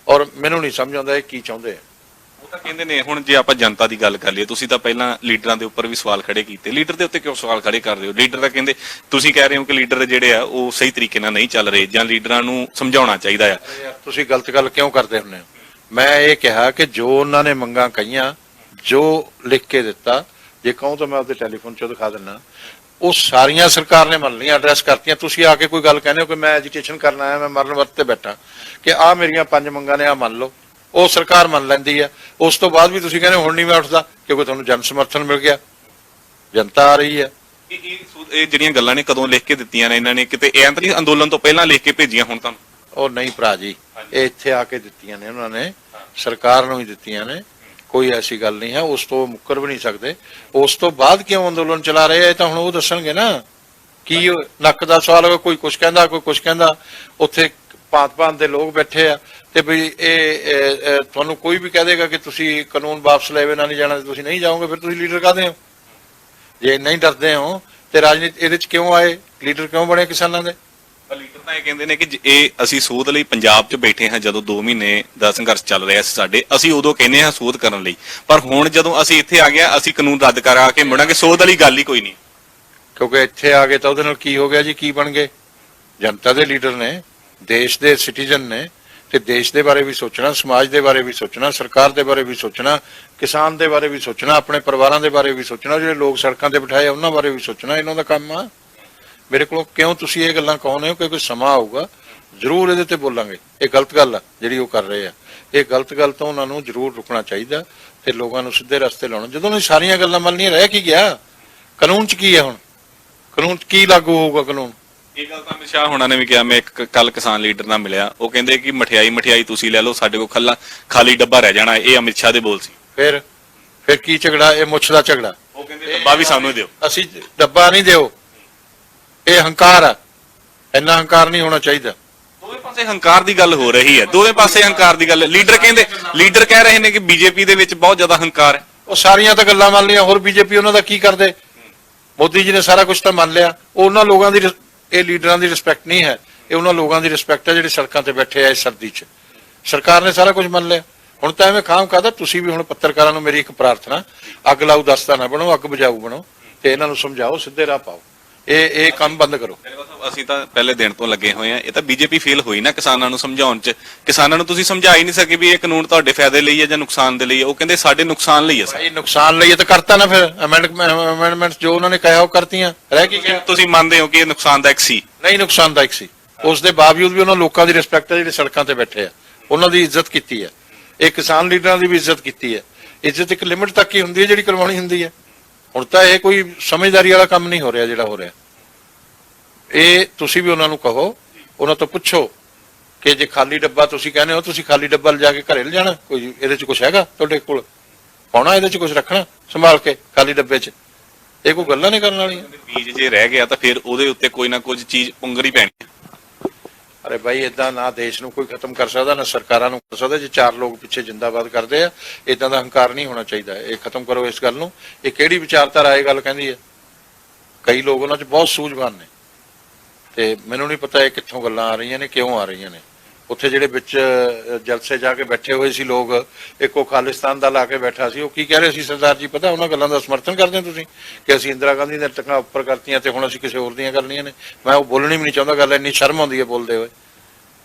ਔਰ ਮੈਨੂੰ ਨਹੀਂ ਸਮਝ ਆਉਂਦਾ ਇਹ ਕੀ ਚਾਹੁੰਦੇ ਆ। ਉਹ ਤਾਂ ਕਹਿੰਦੇ ਨੇ ਹੁਣ ਜੇ ਆਪਾਂ ਜਨਤਾ ਦੀ ਗੱਲ ਕਰ ਲਈਏ ਤੁਸੀਂ ਤਾਂ ਪਹਿਲਾਂ ਲੀਡਰਾਂ ਦੇ ਉੱਪਰ ਵੀ ਸਵਾਲ ਖੜੇ ਕੀਤੇ। ਲੀਡਰ ਦੇ ਉੱਤੇ ਕਿਉਂ ਸਵਾਲ ਖੜੇ ਕਰ ਰਹੇ ਹੋ? ਲੀਡਰ ਤਾਂ ਕਹਿੰਦੇ ਤੁਸੀਂ ਕਹਿ ਰਹੇ ਹੋ ਕਿ ਲੀਡਰ ਜਿਹੜੇ ਆ ਉਹ ਸਹੀ ਤਰੀਕੇ ਨਾਲ ਨਹੀਂ ਚੱਲ ਰਹੇ ਜਾਂ ਲੀਡਰਾਂ ਨੂੰ ਸਮਝਾਉਣਾ ਚਾਹੀਦਾ ਆ। ਤੁਸੀਂ ਗਲਤ ਗੱਲ ਕਿਉਂ ਕਰਦੇ ਹੁੰਦੇ ਹੋ? ਮੈਂ ਇਹ ਕਿਹਾ ਕਿ ਜੋ ਉਹਨਾਂ ਨੇ ਮੰਗਾਂ ਕਹੀਆਂ ਜੋ ਲਿਖ ਕੇ ਦਿੱਤਾ ਜੇ ਕਹੂੰ ਤਾਂ ਮੈਂ ਆਪਦੇ ਟੈਲੀਫੋਨ 'ਚੋਂ ਦਿਖਾ ਦਿੰਨਾ ਉਹ ਸਾਰੀਆਂ ਸਰਕਾਰ ਨੇ ਮੰਨ ਲਈਆਂ ਐਡਰੈਸ ਕਰਤੀਆਂ। ਤੁਸੀਂ ਆ ਕੇ ਕੋਈ ਗੱਲ ਕਹਿੰਦੇ ਹੋ ਕਿ ਮੈਂ ਐਜੀਟੇਸ਼ਨ ਕਰਨ ਆਇਆ ਮੈਂ ਮਰਨ ਵਰਤ ਤੇ ਬੈਠਾ। ਕਿ ਆ ਮੇਰੀਆਂ ਪੰਜ ਮੰਗਾਂ ਨੇ ਆ ਮੰਨ ਲਓ। ਉਹ ਸਰਕਾਰ ਮੰਨ ਲੈਂਦੀ ਆ ਉਸ ਤੋਂ ਬਾਅਦ ਵੀ ਤੁਸੀਂ ਕਹਿੰਦੇ ਹੋ, ਹੁਣ ਨਹੀਂ ਮੈਂ ਉੱਠਦਾ ਕਿਉਂਕਿ ਤੁਹਾਨੂੰ ਜਨ ਸਮਰਥਨ ਮਿਲ ਗਿਆ। ਜਨਤਾ ਆ ਰਹੀ ਹੈ। ਇਹ ਇਹ ਇਹ ਜਿਹੜੀਆਂ ਗੱਲਾਂ ਨੇ ਕਦੋਂ ਲਿਖ ਕੇ ਦਿੱਤੀਆਂ ਨੇ ਇਹਨਾਂ ਨੇ? ਕਿਤੇ ਤਾਂ ਨਹੀਂ ਅੰਦੋਲਨ ਤੋਂ ਪਹਿਲਾਂ ਲਿਖ ਕੇ ਭੇਜੀਆਂ ਹੁਣ ਤੁਹਾਨੂੰ? ਉਹ ਨਹੀਂ ਭਰਾ ਜੀ ਇਹ ਇੱਥੇ ਆ ਕੇ ਦਿੱਤੀਆਂ ਨੇ ਉਹਨਾਂ ਨੇ। ਸਰਕਾਰ ਨੂੰ ਹੀ ਦਿੱਤੀਆਂ ਨੇ। ਕੋਈ ਐਸੀ ਗੱਲ ਨਹੀਂ ਹੈ, ਉਸ ਤੋਂ ਮੁੱਕਰ ਵੀ ਨਹੀਂ ਸਕਦੇ। ਉਸ ਤੋਂ ਬਾਅਦ ਕਿਉਂ ਅੰਦੋਲਨ ਚਲਾ ਰਹੇ ਆ, ਇਹ ਤਾਂ ਹੁਣ ਉਹ ਦੱਸਣਗੇ ਨਾ। ਕੀ ਨੱਕ ਦਾ ਸਵਾਲ ਹੋਵੇ, ਕੋਈ ਕੁਝ ਕਹਿੰਦਾ, ਕੋਈ ਕੁਝ ਕਹਿੰਦਾ। ਉੱਥੇ ਭਾਂਤ-ਭਾਂਤ ਦੇ ਲੋਕ ਬੈਠੇ ਆ ਤੇ ਵੀ ਇਹ ਤੁਹਾਨੂੰ ਕੋਈ ਵੀ ਕਹਿ ਦੇਗਾ ਕਿ ਤੁਸੀਂ ਕਾਨੂੰਨ ਵਾਪਸ ਲੈ ਨਾ ਨਹੀਂ ਜਾਣਾ ਤੁਸੀਂ ਨਹੀਂ ਜਾਓਗੇ, ਫਿਰ ਤੁਸੀਂ ਲੀਡਰ ਕਾਹਦੇ ਹੋ? ਜੇ ਨਹੀਂ ਡਰਦੇ ਹੋ, ਤੇ ਰਾਜਨੀਤੀ ਇਹਦੇ ਚ ਕਿਉਂ ਆਏ? ਲੀਡਰ ਕਿਉਂ ਬਣੇ ਕਿਸਾਨਾਂ ਦੇ? ਲੀਡਰ ਤਾਂ ਇਹ ਕਹਿੰਦੇ ਨੇ ਕਿ ਜ- ਇਹ ਅਸੀਂ ਸੋਧ ਲਈ ਪੰਜਾਬ 'ਚ ਬੈਠੇ ਹਾਂ ਜਦੋਂ 2 ਮਹੀਨੇ ਦਾ ਸੰਘਰਸ਼ ਚੱਲ ਰਿਹਾ ਸੀ ਸਾਡੇ, ਅਸੀਂ ਉਦੋਂ ਕਹਿੰਦੇ ਹਾਂ ਸੋਧ ਕਰਨ ਲਈ। ਪਰ ਹੁਣ ਜਦੋਂ ਅਸੀਂ ਇੱਥੇ ਆ ਗਿਆ ਅਸੀਂ ਕਾਨੂੰਨ ਰੱਦ ਕਰਾ ਕੇ ਮੁੜਾਂਗੇ, ਸੋਧ ਵਾਲੀ ਗੱਲ ਹੀ ਕੋਈ ਨਹੀਂ। ਕਿਉਂਕਿ ਇੱਥੇ ਆ ਗਏ ਤਾਂ ਉਹਦੇ ਨਾਲ ਕੀ ਹੋ ਗਿਆ ਜੀ, ਕੀ ਬਣ ਗਏ? ਜਨਤਾ ਦੇ ਲੀਡਰ ਨੇ, ਦੇਸ਼ ਦੇ ਸਿਟੀਜ਼ਨ ਨੇ, ਤੇ ਦੇਸ਼ ਦੇ ਬਾਰੇ ਵੀ ਸੋਚਣਾ, ਸਮਾਜ ਦੇ ਬਾਰੇ ਵੀ ਸੋਚਣਾ, ਸਰਕਾਰ ਦੇ ਬਾਰੇ ਵੀ ਸੋਚਣਾ, ਕਿਸਾਨ ਦੇ ਬਾਰੇ ਵੀ ਸੋਚਣਾ, ਆਪਣੇ ਪਰਿਵਾਰਾਂ ਦੇ ਬਾਰੇ ਵੀ ਸੋਚਣਾ, ਜਿਹੜੇ ਲੋਕ ਸੜਕਾਂ ਤੇ ਬਿਠਾਏ ਉਹਨਾਂ ਬਾਰੇ ਵੀ ਸੋਚਣਾ, ਇਹਨਾਂ ਦਾ ਕੰਮ ਆ। ਮੇਰੇ ਕੋਲ ਕਿਉਂ ਤੁਸੀਂ ਇਹ ਗੱਲਾਂ ਕਹੋਨੇ ਹੋ? ਕਿ ਕੋਈ ਸਮਾਂ ਆਊਗਾ। ਜ਼ਰੂਰ ਇਹਦੇ ਤੇ ਬੋਲਾਂਗੇ। ਇਹ ਗਲਤ ਗੱਲ ਆ ਜਿਹੜੀ ਉਹ ਕਰ ਰਹੇ ਆ। ਇਹ ਗਲਤ ਗੱਲ ਤੋਂ ਉਹਨਾਂ ਨੂੰ ਜ਼ਰੂਰ ਰੁਕਣਾ ਚਾਹੀਦਾ। ਤੇ ਲੋਕਾਂ ਨੂੰ ਸਿੱਧੇ ਰਸਤੇ ਲਾਉਣਾ। ਜਦੋਂ ਇਹ ਸਾਰੀਆਂ ਗੱਲਾਂ ਮੰਨਣੀਆਂ ਰਹਿ ਕੀ ਗਿਆ? ਕਾਨੂੰਨ ਚ ਕੀ ਹੈ ਹੁਣ? ਕਾਨੂੰਨ 'ਚ ਕੀ ਲਾਗੂ ਹੋਊਗਾ ਕਾਨੂੰਨ? ਇਹ ਗੱਲ ਤਾਂ ਸ਼ਾਹ ਹੁਣਾਂ ਨੇ ਵੀ ਕਿਹਾ। ਮੈਂ ਇੱਕ ਕੱਲ ਕਿਸਾਨ ਲੀਡਰ ਨਾਲ ਮਿਲਿਆ। ਉਹ ਕਹਿੰਦੇ ਕਿ ਮਠਿਆਈ ਮਠਿਆਈ ਤੁਸੀਂ ਲੈ ਲਓ ਸਾਡੇ ਕੋਲ ਖੱਲਾ ਖਾਲੀ ਡੱਬਾ ਰਹਿ ਜਾਣਾ। ਇਹ ਅਮਿਤ ਸ਼ਾਹ ਦੇ ਬੋਲ ਸੀ। ਫਿਰ? ਫਿਰ ਕੀ ਝਗੜਾ? ਇਹ ਮੁੱਛ ਦਾ ਝਗੜਾ। ਉਹ ਕਹਿੰਦੇ ਡੱਬਾ ਵੀ ਸਾਨੂੰ ਦਿਓ। ਅਸੀਂ ਡੱਬਾ ਨਹੀਂ ਦਿਓ। ਇਹ ਹੰਕਾਰ ਆ। ਇੰਨਾ ਹੰਕਾਰ ਨਹੀਂ ਹੋਣਾ ਚਾਹੀਦਾ। ਦੋਵੇਂ ਪਾਸੇ ਹੰਕਾਰ ਦੀ ਗੱਲ ਹੋ ਰਹੀ ਹੈ। ਦੋਵੇਂ ਪਾਸੇ ਹੰਕਾਰ ਦੀ ਗੱਲ ਹੈ। ਲੀਡਰ ਕਹਿੰਦੇ ਲੀਡਰ ਕਹਿ ਰਹੇ ਨੇ ਕਿ ਬੀਜੇਪੀ ਦੇ ਵਿੱਚ ਬਹੁਤ ਜ਼ਿਆਦਾ ਹੰਕਾਰ ਹੈ। ਉਹ ਸਾਰੀਆਂ ਤਾਂ ਗੱਲਾਂ ਮੰਨ ਲਈਆਂ। ਹੋਰ ਬੀਜੇਪੀ ਉਹਨਾਂ ਦਾ ਕੀ ਕਰਦੇ? ਮੋਦੀ ਜੀ ਨੇ ਸਾਰਾ ਕੁਝ ਤਾਂ ਮੰਨ ਲਿਆ। ਉਹ ਉਹਨਾਂ ਲੋਕਾਂ ਦੀ ਇਹ ਲੀਡਰਾਂ ਦੀ ਰਿਸਪੈਕਟ ਨਹੀਂ ਹੈ। ਇਹ ਉਹਨਾਂ ਲੋਕਾਂ ਦੀ ਰਿਸਪੈਕਟ ਹੈ ਜਿਹੜੇ ਸੜਕਾਂ ਤੇ ਬੈਠੇ ਆ ਇਸ ਸਰਦੀ 'ਚ। ਸਰਕਾਰ ਨੇ ਸਾਰਾ ਕੁਝ ਮੰਨ ਲਿਆ। ਹੁਣ ਤਾਂ ਐਵੇਂ ਖਾਮ ਕਾਦਾ ਤੁਸੀਂ ਵੀ ਹੁਣ ਪੱਤਰਕਾਰਾਂ ਨੂੰ ਮੇਰੀ ਇੱਕ ਪ੍ਰਾਰਥਨਾ ਅੱਗ ਲਾਊ ਦਸਤਾ ਨਾ ਬਣੋ ਅੱਗ ਬੁਝਾਊ ਬਣੋ ਤੇ ਇਹਨਾਂ ਨੂੰ ਸਮਝਾਓ ਸਿੱਧੇ ਰਾਹ ਪਾਓ। ਇਹ ਇਹ ਕੰਮ ਬੰਦ ਕਰੋ। ਅਸੀਂ ਤਾਂ ਪਹਿਲੇ ਦਿਨ ਤੋਂ ਲੱਗੇ ਹੋਏ ਆ ਇਹ ਤਾਂ ਬੀਜੇਪੀ ਫੇਲ ਹੋਈ ਨਾ ਕਿਸਾਨਾਂ ਨੂੰ ਸਮਝਾਉਣ 'ਚ। ਕਿਸਾਨਾਂ ਨੂੰ ਤੁਸੀਂ ਸਮਝਾ ਹੀ ਨਹੀਂ ਸਕੇ ਵੀ ਇਹ ਕਾਨੂੰਨ ਤੁਹਾਡੇ ਫਾਇਦੇ ਲਈ ਹੈ ਜਾਂ ਨੁਕਸਾਨ ਦੇ ਲਈ ਹੈ। ਉਹ ਕਹਿੰਦੇ ਸਾਡੇ ਨੁਕਸਾਨ ਲਈ ਹੈ ਸਰ। ਭਾਈ ਨੁਕਸਾਨ ਲਈ ਇਹ ਤਾਂ ਕਰਤਾ ਨਾ ਫਿਰ। ਅਮੈਂਡਮੈਂਟਸ ਜੋ ਉਹਨਾਂ ਨੇ ਕਿਹਾ ਉਹ ਕਰਤੀਆਂ। ਰਹਿ ਕੀ ਗਿਆ? ਤੁਸੀਂ ਮੰਨਦੇ ਹੋ ਕਿ ਇਹ ਨੁਕਸਾਨਦਾਇਕ ਸੀ? ਨਹੀਂ ਨੁਕਸਾਨਦਾਇਕ ਸੀ। ਉਸ ਦੇ ਬਾਵਜੂਦ ਵੀ ਉਹਨਾਂ ਲੋਕਾਂ ਦੀ ਰਿਸਪੈਕਟ ਹੈ ਜਿਹੜੇ ਸੜਕਾਂ ਤੇ ਬੈਠੇ ਆ। ਉਹਨਾਂ ਦੀ ਇੱਜ਼ਤ ਕੀਤੀ ਹੈ। ਇਹ ਕਿਸਾਨ ਲੀਡਰਾਂ ਦੀ ਵੀ ਇੱਜ਼ਤ ਕੀਤੀ ਹੈ। ਇੱਜ਼ਤ ਇੱਕ ਲਿਮਿਟ ਤੱਕ ਹੀ ਹੁੰਦੀ ਹੈ ਜਿਹੜੀ ਕਰਵਾਉਣੀ ਹੁੰਦੀ ਹੈ। ਹੁਣ ਤਾਂ ਇਹ ਕੋਈ ਸਮਝਦਾਰੀ ਵਾਲਾ ਕੰਮ ਨਹੀਂ ਹੋ ਰਿਹਾ ਜਿਹੜਾ ਹੋ ਰਿਹਾ। ਇਹ ਤੁਸੀਂ ਵੀ ਉਹਨਾਂ ਨੂੰ ਕਹੋ, ਉਹਨਾਂ ਤੋਂ ਪੁੱਛੋ ਕਿ ਜੇ ਖਾਲੀ ਡੱਬਾ ਤੁਸੀਂ ਕਹਿੰਦੇ ਹੋ, ਤੁਸੀਂ ਖਾਲੀ ਡੱਬਾ ਲਿਜਾ ਕੇ ਘਰੇ ਲਿਜਾਣਾ, ਕੋਈ ਇਹਦੇ 'ਚ ਕੁਝ ਹੈਗਾ ਤੁਹਾਡੇ ਕੋਲ? ਪਾਉਣਾ ਇਹਦੇ 'ਚ ਕੁਝ ਰੱਖਣਾ, ਸੰਭਾਲ ਕੇ ਖਾਲੀ ਡੱਬੇ 'ਚ? ਇਹ ਕੋਈ ਗੱਲਾਂ ਨਹੀਂ ਕਰਨ ਵਾਲੀਆਂ? ਬੀਜ ਜੇ ਰਹਿ ਗਿਆ ਤਾਂ ਫਿਰ ਉਹਦੇ ਉੱਤੇ ਕੋਈ ਨਾ ਕੁਝ ਚੀਜ਼ ਪੁੰਗਰੀ ਪੈਣੀ। ਅਰੇ ਭਾਈ ਇਦਾਂ ਨਾ ਦੇਸ਼ ਨੂੰ ਕੋਈ ਖਤਮ ਕਰ ਸਕਦਾ, ਨਾ ਸਰਕਾਰਾਂ ਨੂੰ ਕਰ ਸਕਦਾ, ਜੇ ਚਾਰ ਲੋਕ ਪਿੱਛੇ ਜਿੰਦਾਬਾਦ ਕਰਦੇ ਆ ਇਦਾਂ ਦਾ ਹੰਕਾਰ ਨਹੀਂ ਹੋਣਾ ਚਾਹੀਦਾ। ਇਹ ਖਤਮ ਕਰੋ ਇਸ ਗੱਲ ਨੂੰ। ਇਹ ਕਿਹੜੀ ਵਿਚਾਰਧਾਰਾ, ਇਹ ਗੱਲ ਕਹਿੰਦੀ ਹੈ? ਕਈ ਲੋਕ ਉਹਨਾਂ 'ਚ ਬਹੁਤ ਸੂਝਵਾਨ ਨੇ। ਤੇ ਮੈਨੂੰ ਨਹੀਂ ਪਤਾ ਇਹ ਕਿੱਥੋਂ ਗੱਲਾਂ ਆ ਰਹੀਆਂ ਨੇ, ਕਿਉਂ ਆ ਰਹੀਆਂ ਨੇ। ਉੱਥੇ ਜਿਹੜੇ ਵਿੱਚ ਜਲਸੇ ਜਾ ਕੇ ਬੈਠੇ ਹੋਏ ਸੀ ਲੋਕ, ਇੱਕੋ ਖਾਲਿਸਤਾਨ ਦਾ ਲਾ ਕੇ ਬੈਠਾ ਸੀ, ਉਹ ਕੀ ਕਹਿ ਰਹੇ ਸੀ ਸਰਦਾਰ ਜੀ? ਪਤਾ ਉਹਨਾਂ ਗੱਲਾਂ ਦਾ ਸਮਰਥਨ ਕਰਦੇ ਹੋ ਤੁਸੀਂ? ਕਿ ਅਸੀਂ ਇੰਦਰਾ ਗਾਂਧੀ ਦੀਆਂ ਟਕਾਂ ਉੱਪਰ ਕਰਤੀਆਂ ਤੇ ਹੁਣ ਅਸੀਂ ਕਿਸੇ ਹੋਰ ਦੀਆਂ ਕਰਨੀਆਂ ਨੇ। ਮੈਂ ਉਹ ਬੋਲਣੀ ਵੀ ਨਹੀਂ ਚਾਹੁੰਦਾ, ਗੱਲ ਇੰਨੀ ਸ਼ਰਮ ਆਉਂਦੀ ਹੈ ਬੋਲਦੇ ਹੋਏ।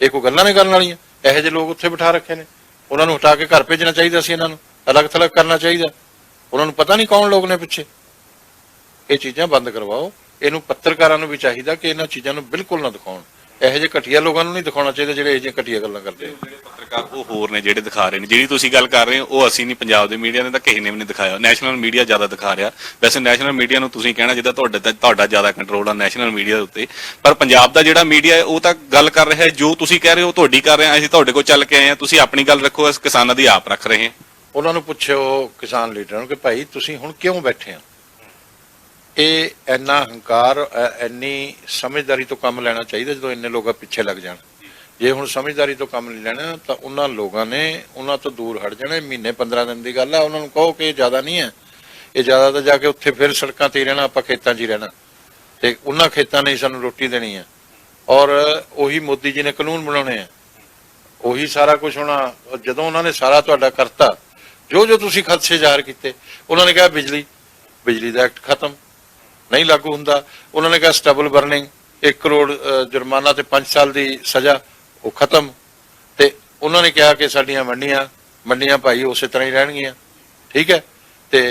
ਇਹ ਕੋਈ ਗੱਲਾਂ ਨਹੀਂ ਕਰਨ ਵਾਲੀਆਂ? ਇਹੋ ਜਿਹੇ ਲੋਕ ਉੱਥੇ ਬਿਠਾ ਰੱਖੇ ਨੇ। ਉਹਨਾਂ ਨੂੰ ਹਟਾ ਕੇ ਘਰ ਭੇਜਣਾ ਚਾਹੀਦਾ ਸੀ ਇਹਨਾਂ ਨੂੰ ਅਲੱਗ ਥਲੱਗ ਕਰਨਾ ਚਾਹੀਦਾ। ਉਹਨਾਂ ਨੂੰ ਪਤਾ ਨਹੀਂ ਕੌਣ ਲੋਕ ਨੇ ਪਿੱਛੇ। ਇਹ ਚੀਜ਼ਾਂ ਬੰਦ ਕਰਵਾਓ। ਇਹਨੂੰ ਪੱਤਰਕਾਰਾਂ ਨੂੰ ਵੀ ਚਾਹੀਦਾ ਕਿ ਇਹਨਾਂ ਚੀਜ਼ਾਂ ਨੂੰ ਬਿਲਕੁਲ ਨਾ ਦਿਖਾਉਣ। ਇਹੋ ਜਿਹੇ ਘਟੀਆ ਲੋਕਾਂ ਨੂੰ ਨਹੀਂ ਦਿਖਾਉਣਾ ਚਾਹੀਦਾ ਜਿਹੜੇ ਇਹ ਜਿਹੀਆਂ ਘਟੀਆ ਗੱਲਾਂ ਕਰਦੇ ਆ। ਜਿਹੜੇ ਪੱਤਰਕਾਰ ਉਹ ਹੋਰ ਨੇ ਜਿਹੜੇ ਦਿਖਾ ਰਹੇ ਨੇ। ਜਿਹੜੀ ਤੁਸੀਂ ਗੱਲ ਕਰ ਰਹੇ ਹੋ ਉਹ ਅਸੀਂ ਨਹੀਂ ਪੰਜਾਬ ਦੇ ਮੀਡੀਆ ਨੇ ਤਾਂ ਕਿਸੇ ਨੇ ਵੀ ਨਹੀਂ ਦਿਖਾਇਆ। ਨੈਸ਼ਨਲ ਮੀਡੀਆ ਜ਼ਿਆਦਾ ਦਿਖਾ ਰਿਹਾ। ਵੈਸੇ ਨੈਸ਼ਨਲ ਮੀਡੀਆ ਨੂੰ ਤੁਸੀਂ ਕਹਿਣਾ ਜਿੱਦਾਂ ਤੁਹਾਡੇ ਤੇ ਤੁਹਾਡਾ ਜ਼ਿਆਦਾ ਕੰਟਰੋਲ ਆ ਨੈਸ਼ਨਲ ਮੀਡੀਆ ਦੇ ਉੱਤੇ। ਪਰ ਪੰਜਾਬ ਦਾ ਜਿਹੜਾ ਮੀਡੀਆ ਹੈ ਉਹ ਤਾਂ ਗੱਲ ਕਰ ਰਿਹਾ ਹੈ। ਜੋ ਤੁਸੀਂ ਕਹਿ ਰਹੇ ਹੋ ਤੁਹਾਡੀ ਕਰ ਰਹੇ ਹਾਂ। ਅਸੀਂ ਤੁਹਾਡੇ ਕੋਲ ਚੱਲ ਕੇ ਆਏ ਹਾਂ। ਤੁਸੀਂ ਆਪਣੀ ਗੱਲ ਰੱਖੋ ਅਸੀਂ ਕਿਸਾਨਾਂ ਦੀ ਆਪ ਰੱਖ ਰਹੇ ਹਾਂ। ਉਹਨਾਂ ਨੂੰ ਪੁੱਛਿਓ ਕਿਸਾਨ ਲੀਡਰਾਂ ਨੂੰ ਕਿ ਭਾਈ ਤੁਸੀਂ ਹੁਣ ਕਿਉਂ ਬੈਠੇ ਆ ਇਹ ਇੰਨਾ ਹੰਕਾਰ ਇੰਨੀ ਸਮਝਦਾਰੀ ਤੋਂ ਕੰਮ ਲੈਣਾ ਚਾਹੀਦਾ ਜਦੋਂ ਇੰਨੇ ਲੋਕਾਂ ਪਿੱਛੇ ਲੱਗ ਜਾਣ। ਜੇ ਹੁਣ ਸਮਝਦਾਰੀ ਤੋਂ ਕੰਮ ਨਹੀਂ ਲੈਣਾ, ਤਾਂ ਉਹਨਾਂ ਲੋਕਾਂ ਨੇ ਉਹਨਾਂ ਤੋਂ ਦੂਰ ਹਟ ਜਾਣਾ। ਇਹ ਮਹੀਨੇ 15 ਦਿਨ ਦੀ ਗੱਲ ਆ, ਉਹਨਾਂ ਨੂੰ ਕਹੋ ਕਿ ਇਹ ਜ਼ਿਆਦਾ ਨਹੀਂ ਹੈ। ਇਹ ਜ਼ਿਆਦਾ ਤਾਂ ਜਾ ਕੇ ਉੱਥੇ ਫਿਰ ਸੜਕਾਂ ਤੇ ਰਹਿਣਾ, ਆਪਾਂ ਖੇਤਾਂ 'ਚ ਹੀ ਰਹਿਣਾ। ਤੇ ਉਹਨਾਂ ਖੇਤਾਂ ਨੇ ਹੀ ਸਾਨੂੰ ਰੋਟੀ ਦੇਣੀ ਹੈ। ਔਰ ਉਹੀ ਮੋਦੀ ਜੀ ਨੇ ਕਾਨੂੰਨ ਬਣਾਉਣੇ ਆ। ਉਹੀ ਸਾਰਾ ਕੁਝ ਹੋਣਾ, ਜਦੋਂ ਉਹਨਾਂ ਨੇ ਸਾਰਾ ਤੁਹਾਡਾ ਕਰਤਾ ਜੋ ਜੋ ਤੁਸੀਂ ਖਦਸ਼ੇ ਜ਼ਾਹਰ ਕੀਤੇ, ਉਹਨਾਂ ਨੇ ਕਿਹਾ ਬਿਜਲੀ ਬਿਜਲੀ ਦਾ ਐਕਟ ਖਤਮ। ਨਹੀਂ ਲਾਗੂ ਹੁੰਦਾ। ਉਹਨਾਂ ਨੇ ਕਿਹਾ ਸਟੇਬਲ ਬਰਨਿੰਗ 1 ਕਰੋੜ ਜੁਰਮਾਨਾ ਤੇ 5 ਸਾਲ ਦੀ ਸਜ਼ਾ ਉਹ ਖਤਮ। ਤੇ ਉਹਨਾਂ ਨੇ ਕਿਹਾ ਕਿ ਸਾਡੀਆਂ ਮੰਡੀਆਂ ਮੰਡੀਆਂ ਭਾਈ ਉਸੇ ਤਰ੍ਹਾਂ ਹੀ ਰਹਿਣਗੀਆਂ। ਠੀਕ ਹੈ? ਤੇ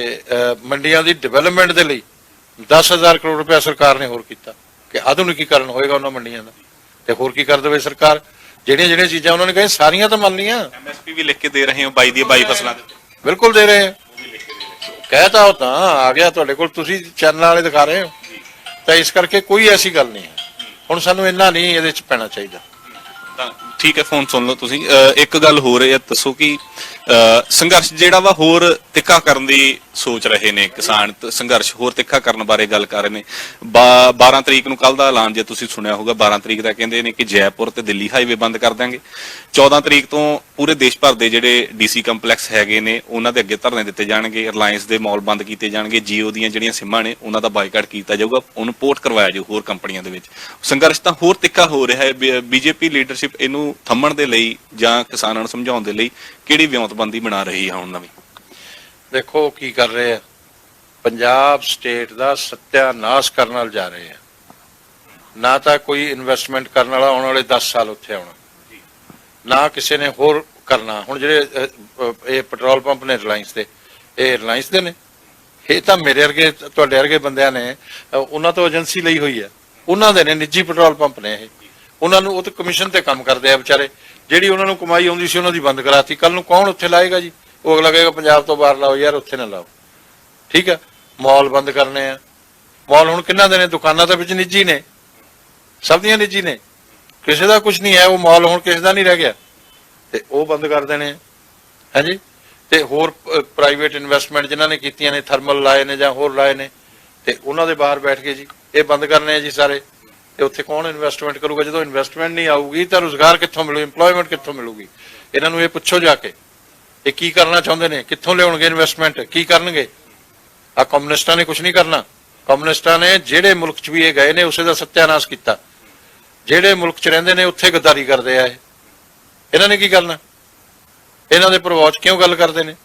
ਮੰਡੀਆਂ ਦੀ ਡਿਵੈਲਪਮੈਂਟ ਦੇ ਲਈ 10000 ਕਰੋੜ ਰੁਪਏ ਸਰਕਾਰ ਨੇ ਹੋਰ ਕੀਤਾ ਕਿ ਆਧੁਨਿਕੀਕਰਨ ਹੋਏਗਾ ਉਹਨਾਂ ਮੰਡੀਆਂ ਦਾ। ਤੇ ਹੋਰ ਕੀ ਕਰ ਦੇਵੇ ਸਰਕਾਰ? ਜਿਹੜੀਆਂ ਜਿਹੜੀਆਂ ਚੀਜ਼ਾਂ ਉਹਨਾਂ ਨੇ ਕਹੀ ਸਾਰੀਆਂ ਤਾਂ ਮੰਨ ਲਈਆਂ। ਐਮਐਸਪੀ ਵੀ ਲਿਖ ਕੇ ਦੇ ਰਹੇ ਹੋ ਬਾਈ ਦੀ ਬਾਈ ਫਸਲਾਂ ਦੇ ਬਿਲਕੁਲ ਦੇ ਰਹੇ ਆ। ਕਹਿਤਾ ਉਹ ਤਾਂ, ਆ ਗਿਆ ਤੁਹਾਡੇ ਕੋਲ, ਤੁਸੀਂ ਚੈਨਲ ਵਾਲੇ ਦਿਖਾ ਰਹੇ ਹੋ। ਤਾਂ ਇਸ ਕਰਕੇ ਕੋਈ ਐਸੀ ਗੱਲ ਨਹੀਂ ਹੈ। ਹੁਣ ਸਾਨੂੰ ਇੰਨਾ ਨਹੀਂ ਇਹਦੇ ਚ ਪੈਣਾ ਚਾਹੀਦਾ। ਠੀਕ ਹੈ ਫੋਨ ਸੁਣ ਲਓ ਤੁਸੀਂ। ਇੱਕ ਗੱਲ ਹੋਰ ਇਹ ਦੱਸੋ ਕਿ ਸੰਘਰਸ਼ ਜਿਹੜਾ ਵਾ ਹੋਰ ਤਿੱਖਾ ਕਰਨ ਦੀ ਸੋਚ ਰਹੇ ਨੇ ਕਿਸਾਨ ਸੰਘਰਸ਼ ਹੋਰ ਤਿੱਖਾ ਕਰਨ ਬਾਰੇ ਗੱਲ ਕਰ ਰਹੇ ਨੇ। 12 ਤਰੀਕ ਨੂੰ ਕੱਲ ਦਾ ਐਲਾਨ, ਜੇ ਤੁਸੀਂ ਸੁਣਿਆ ਹੋਊਗਾ 12 ਤਰੀਕ ਦਾ ਕਹਿੰਦੇ ਨੇ ਕਿ ਜੈਪੁਰ ਤੇ ਦਿੱਲੀ ਹਾਈਵੇ ਬੰਦ ਕਰ ਦਾਂਗੇ 14 ਤਰੀਕ ਤੋਂ ਪੂਰੇ ਦੇਸ਼ ਭਰ ਦੇ ਜਿਹੜੇ ਡੀਸੀ ਕੰਪਲੈਕਸ ਹੈਗੇ ਨੇ, ਉਹਨਾਂ ਦੇ ਅੱਗੇ ਧਰਨੇ ਦਿੱਤੇ ਜਾਣਗੇ, ਰਿਲਾਇੰਸ ਦੇ ਮਾਲ ਬੰਦ ਕੀਤੇ ਜਾਣਗੇ, ਜੀਓ ਦੀਆਂ ਜਿਹੜੀਆਂ ਸਿੰਮਾਂ ਨੇ, ਉਹਨਾਂ ਦਾ ਬਾਈਕਾਟ ਕੀਤਾ ਜਾਊਗਾ, ਉਹਨੂੰ ਪੋਰਟ ਕਰਵਾਇਆ ਜਾਊ ਹੋਰ ਕੰਪਨੀਆਂ ਦੇ ਵਿੱਚ। ਸੰਘਰਸ਼ ਤਾਂ ਹੋਰ ਤਿੱਖਾ ਹੋ ਰਿਹਾ ਹੈ ਬੀਜੇਪੀ ਲੀਡਰਸ਼ਿਪ ਇਹਨੂੰ ਥੰਮਣ ਦੇ ਲਈ ਜਾਂ ਕਿਸਾਨਾਂ ਨੂੰ ਸਮਝਾਉਣ ਦੇ ਲਈ ਕਿਹੜੀ ਵਿਉਂਤਬੰਦੀ ਬਣਾ ਰਹੀ ਹੈ ਹੁਣ ਨਵੀਂ? ਦੇਖੋ ਕੀ ਕਰ ਰਹੇ ਆ। ਪੰਜਾਬ ਸਟੇਟ ਦਾ ਸੱਤਿਆਨਾਸ਼ ਕਰਨ ਨਾਲ ਜਾ ਰਹੇ ਆ। ਨਾ ਤਾਂ ਕੋਈ ਇਨਵੈਸਟਮੈਂਟ ਕਰਨ ਵਾਲਾ ਆਉਣ ਵਾਲੇ 10 ਸਾਲ ਉੱਥੇ ਆਉਣਾ। ਨਾ ਕਿਸੇ ਨੇ ਹੋਰ ਕਰਨਾ। ਹੁਣ ਜਿਹੜੇ ਇਹ ਪੈਟਰੋਲ ਪੰਪ ਨੇ ਰਿਲਾਇੰਸ ਦੇ, ਇਹ ਰਿਲਾਇੰਸ ਦੇ ਨੇ। ਇਹ ਤਾਂ ਮੇਰੇ ਵਰਗੇ, ਤੁਹਾਡੇ ਵਰਗੇ ਬੰਦਿਆਂ ਨੇ ਉਹਨਾਂ ਤੋਂ ਏਜੰਸੀ ਲਈ ਹੋਈ ਹੈ ਉਹਨਾਂ ਦੇ ਨੇ ਨਿੱਜੀ ਪੈਟਰੋਲ ਪੰਪ ਨੇ ਇਹ। ਉਹਨਾਂ ਨੂੰ ਉਹ ਤੇ ਕਮਿਸ਼ਨ ਤੇ ਕੰਮ ਕਰਦੇ ਆ ਵਿਚਾਰੇ। ਜਿਹੜੀ ਉਹਨਾਂ ਨੂੰ ਕਮਾਈ ਆਉਂਦੀ ਸੀ, ਉਹਨਾਂ ਦੀ ਬੰਦ ਕਰਾਤੀ। ਕੱਲ ਨੂੰ ਕੌਣ ਉੱਥੇ ਲਾਏਗਾ ਜੀ? ਉਹ ਅਗਲਾ ਕਹੇਗਾ, ਪੰਜਾਬ ਤੋਂ ਬਾਹਰ ਲਾਓ ਯਾਰ, ਉੱਥੇ ਨਾ ਲਾਓ। ਠੀਕ ਹੈ ਮਾਲ ਬੰਦ ਕਰਨੇ ਆ। ਮਾਲ ਹੁਣ ਕਿੰਨਾ ਦੇ ਨੇ ਦੁਕਾਨਾਂ ਤਾਂ ਵਿੱਚ ਨਿੱਜੀ ਨੇ। ਸਭ ਦੀਆਂ ਨਿੱਜੀ ਨੇ। ਕਿਸੇ ਦਾ ਕੁਝ ਨਹੀਂ ਹੈ, ਉਹ ਮਾਲ ਹੁਣ ਕਿਸੇ ਦਾ ਨਹੀਂ ਰਹਿ ਗਿਆ। ਤੇ ਉਹ ਬੰਦ ਕਰ ਦੇਣੇ ਆ। ਹਾਂਜੀ ਤੇ ਹੋਰ ਪ੍ਰਾਈਵੇਟ ਇਨਵੈਸਟਮੈਂਟ ਜਿਨ੍ਹਾਂ ਨੇ ਕੀਤੀਆਂ ਨੇ ਥਰਮਲ ਲਾਏ ਨੇ ਜਾਂ ਹੋਰ ਲਾਏ ਨੇ, ਤੇ ਉਹਨਾਂ ਦੇ ਬਾਹਰ ਬੈਠ ਕੇ ਜੀ, ਇਹ ਬੰਦ ਕਰਨੇ ਆ ਜੀ ਸਾਰੇ। ਤੇ ਉੱਥੇ ਕੌਣ ਇਨਵੈਸਟਮੈਂਟ ਕਰੂਗਾ? ਜਦੋਂ ਇਨਵੈਸਟਮੈਂਟ ਨਹੀਂ ਆਊਗੀ ਤਾਂ ਰੋਜ਼ਗਾਰ ਕਿੱਥੋਂ ਮਿਲੂ? EMPLOYMENT ਕਿੱਥੋਂ ਮਿਲੂਗੀ? ਇਹਨਾਂ ਨੂੰ ਇਹ ਪੁੱਛੋ ਜਾ ਕੇ। ਇਹ ਕੀ ਕਰਨਾ ਚਾਹੁੰਦੇ ਨੇ? ਕਿੱਥੋਂ ਲਿਆਉਣਗੇ ਇਨਵੈਸਟਮੈਂਟ ਕੀ ਕਰਨਗੇ? ਆ ਕਮਿਊਨਿਸਟਾਂ ਨੇ ਕੁਝ ਨਹੀਂ ਕਰਨਾ। ਕਮਿਊਨਿਸਟਾਂ ਨੇ ਜਿਹੜੇ ਮੁਲਕ 'ਚ ਵੀ ਇਹ ਗਏ ਨੇ, ਉਸੇ ਦਾ ਸਤਿਆਨਾਸ਼ ਕੀਤਾ। ਜਿਹੜੇ ਮੁਲਕ 'ਚ ਰਹਿੰਦੇ ਨੇ, ਉੱਥੇ ਗੱਦਾਰੀ ਕਰਦੇ ਆ ਇਹ। ਇਹਨਾਂ ਨੇ ਕੀ ਕਰਨਾ? ਇਹਨਾਂ ਦੇ ਪ੍ਰਵਾਚ ਕਿਉਂ ਗੱਲ ਕਰਦੇ ਨੇ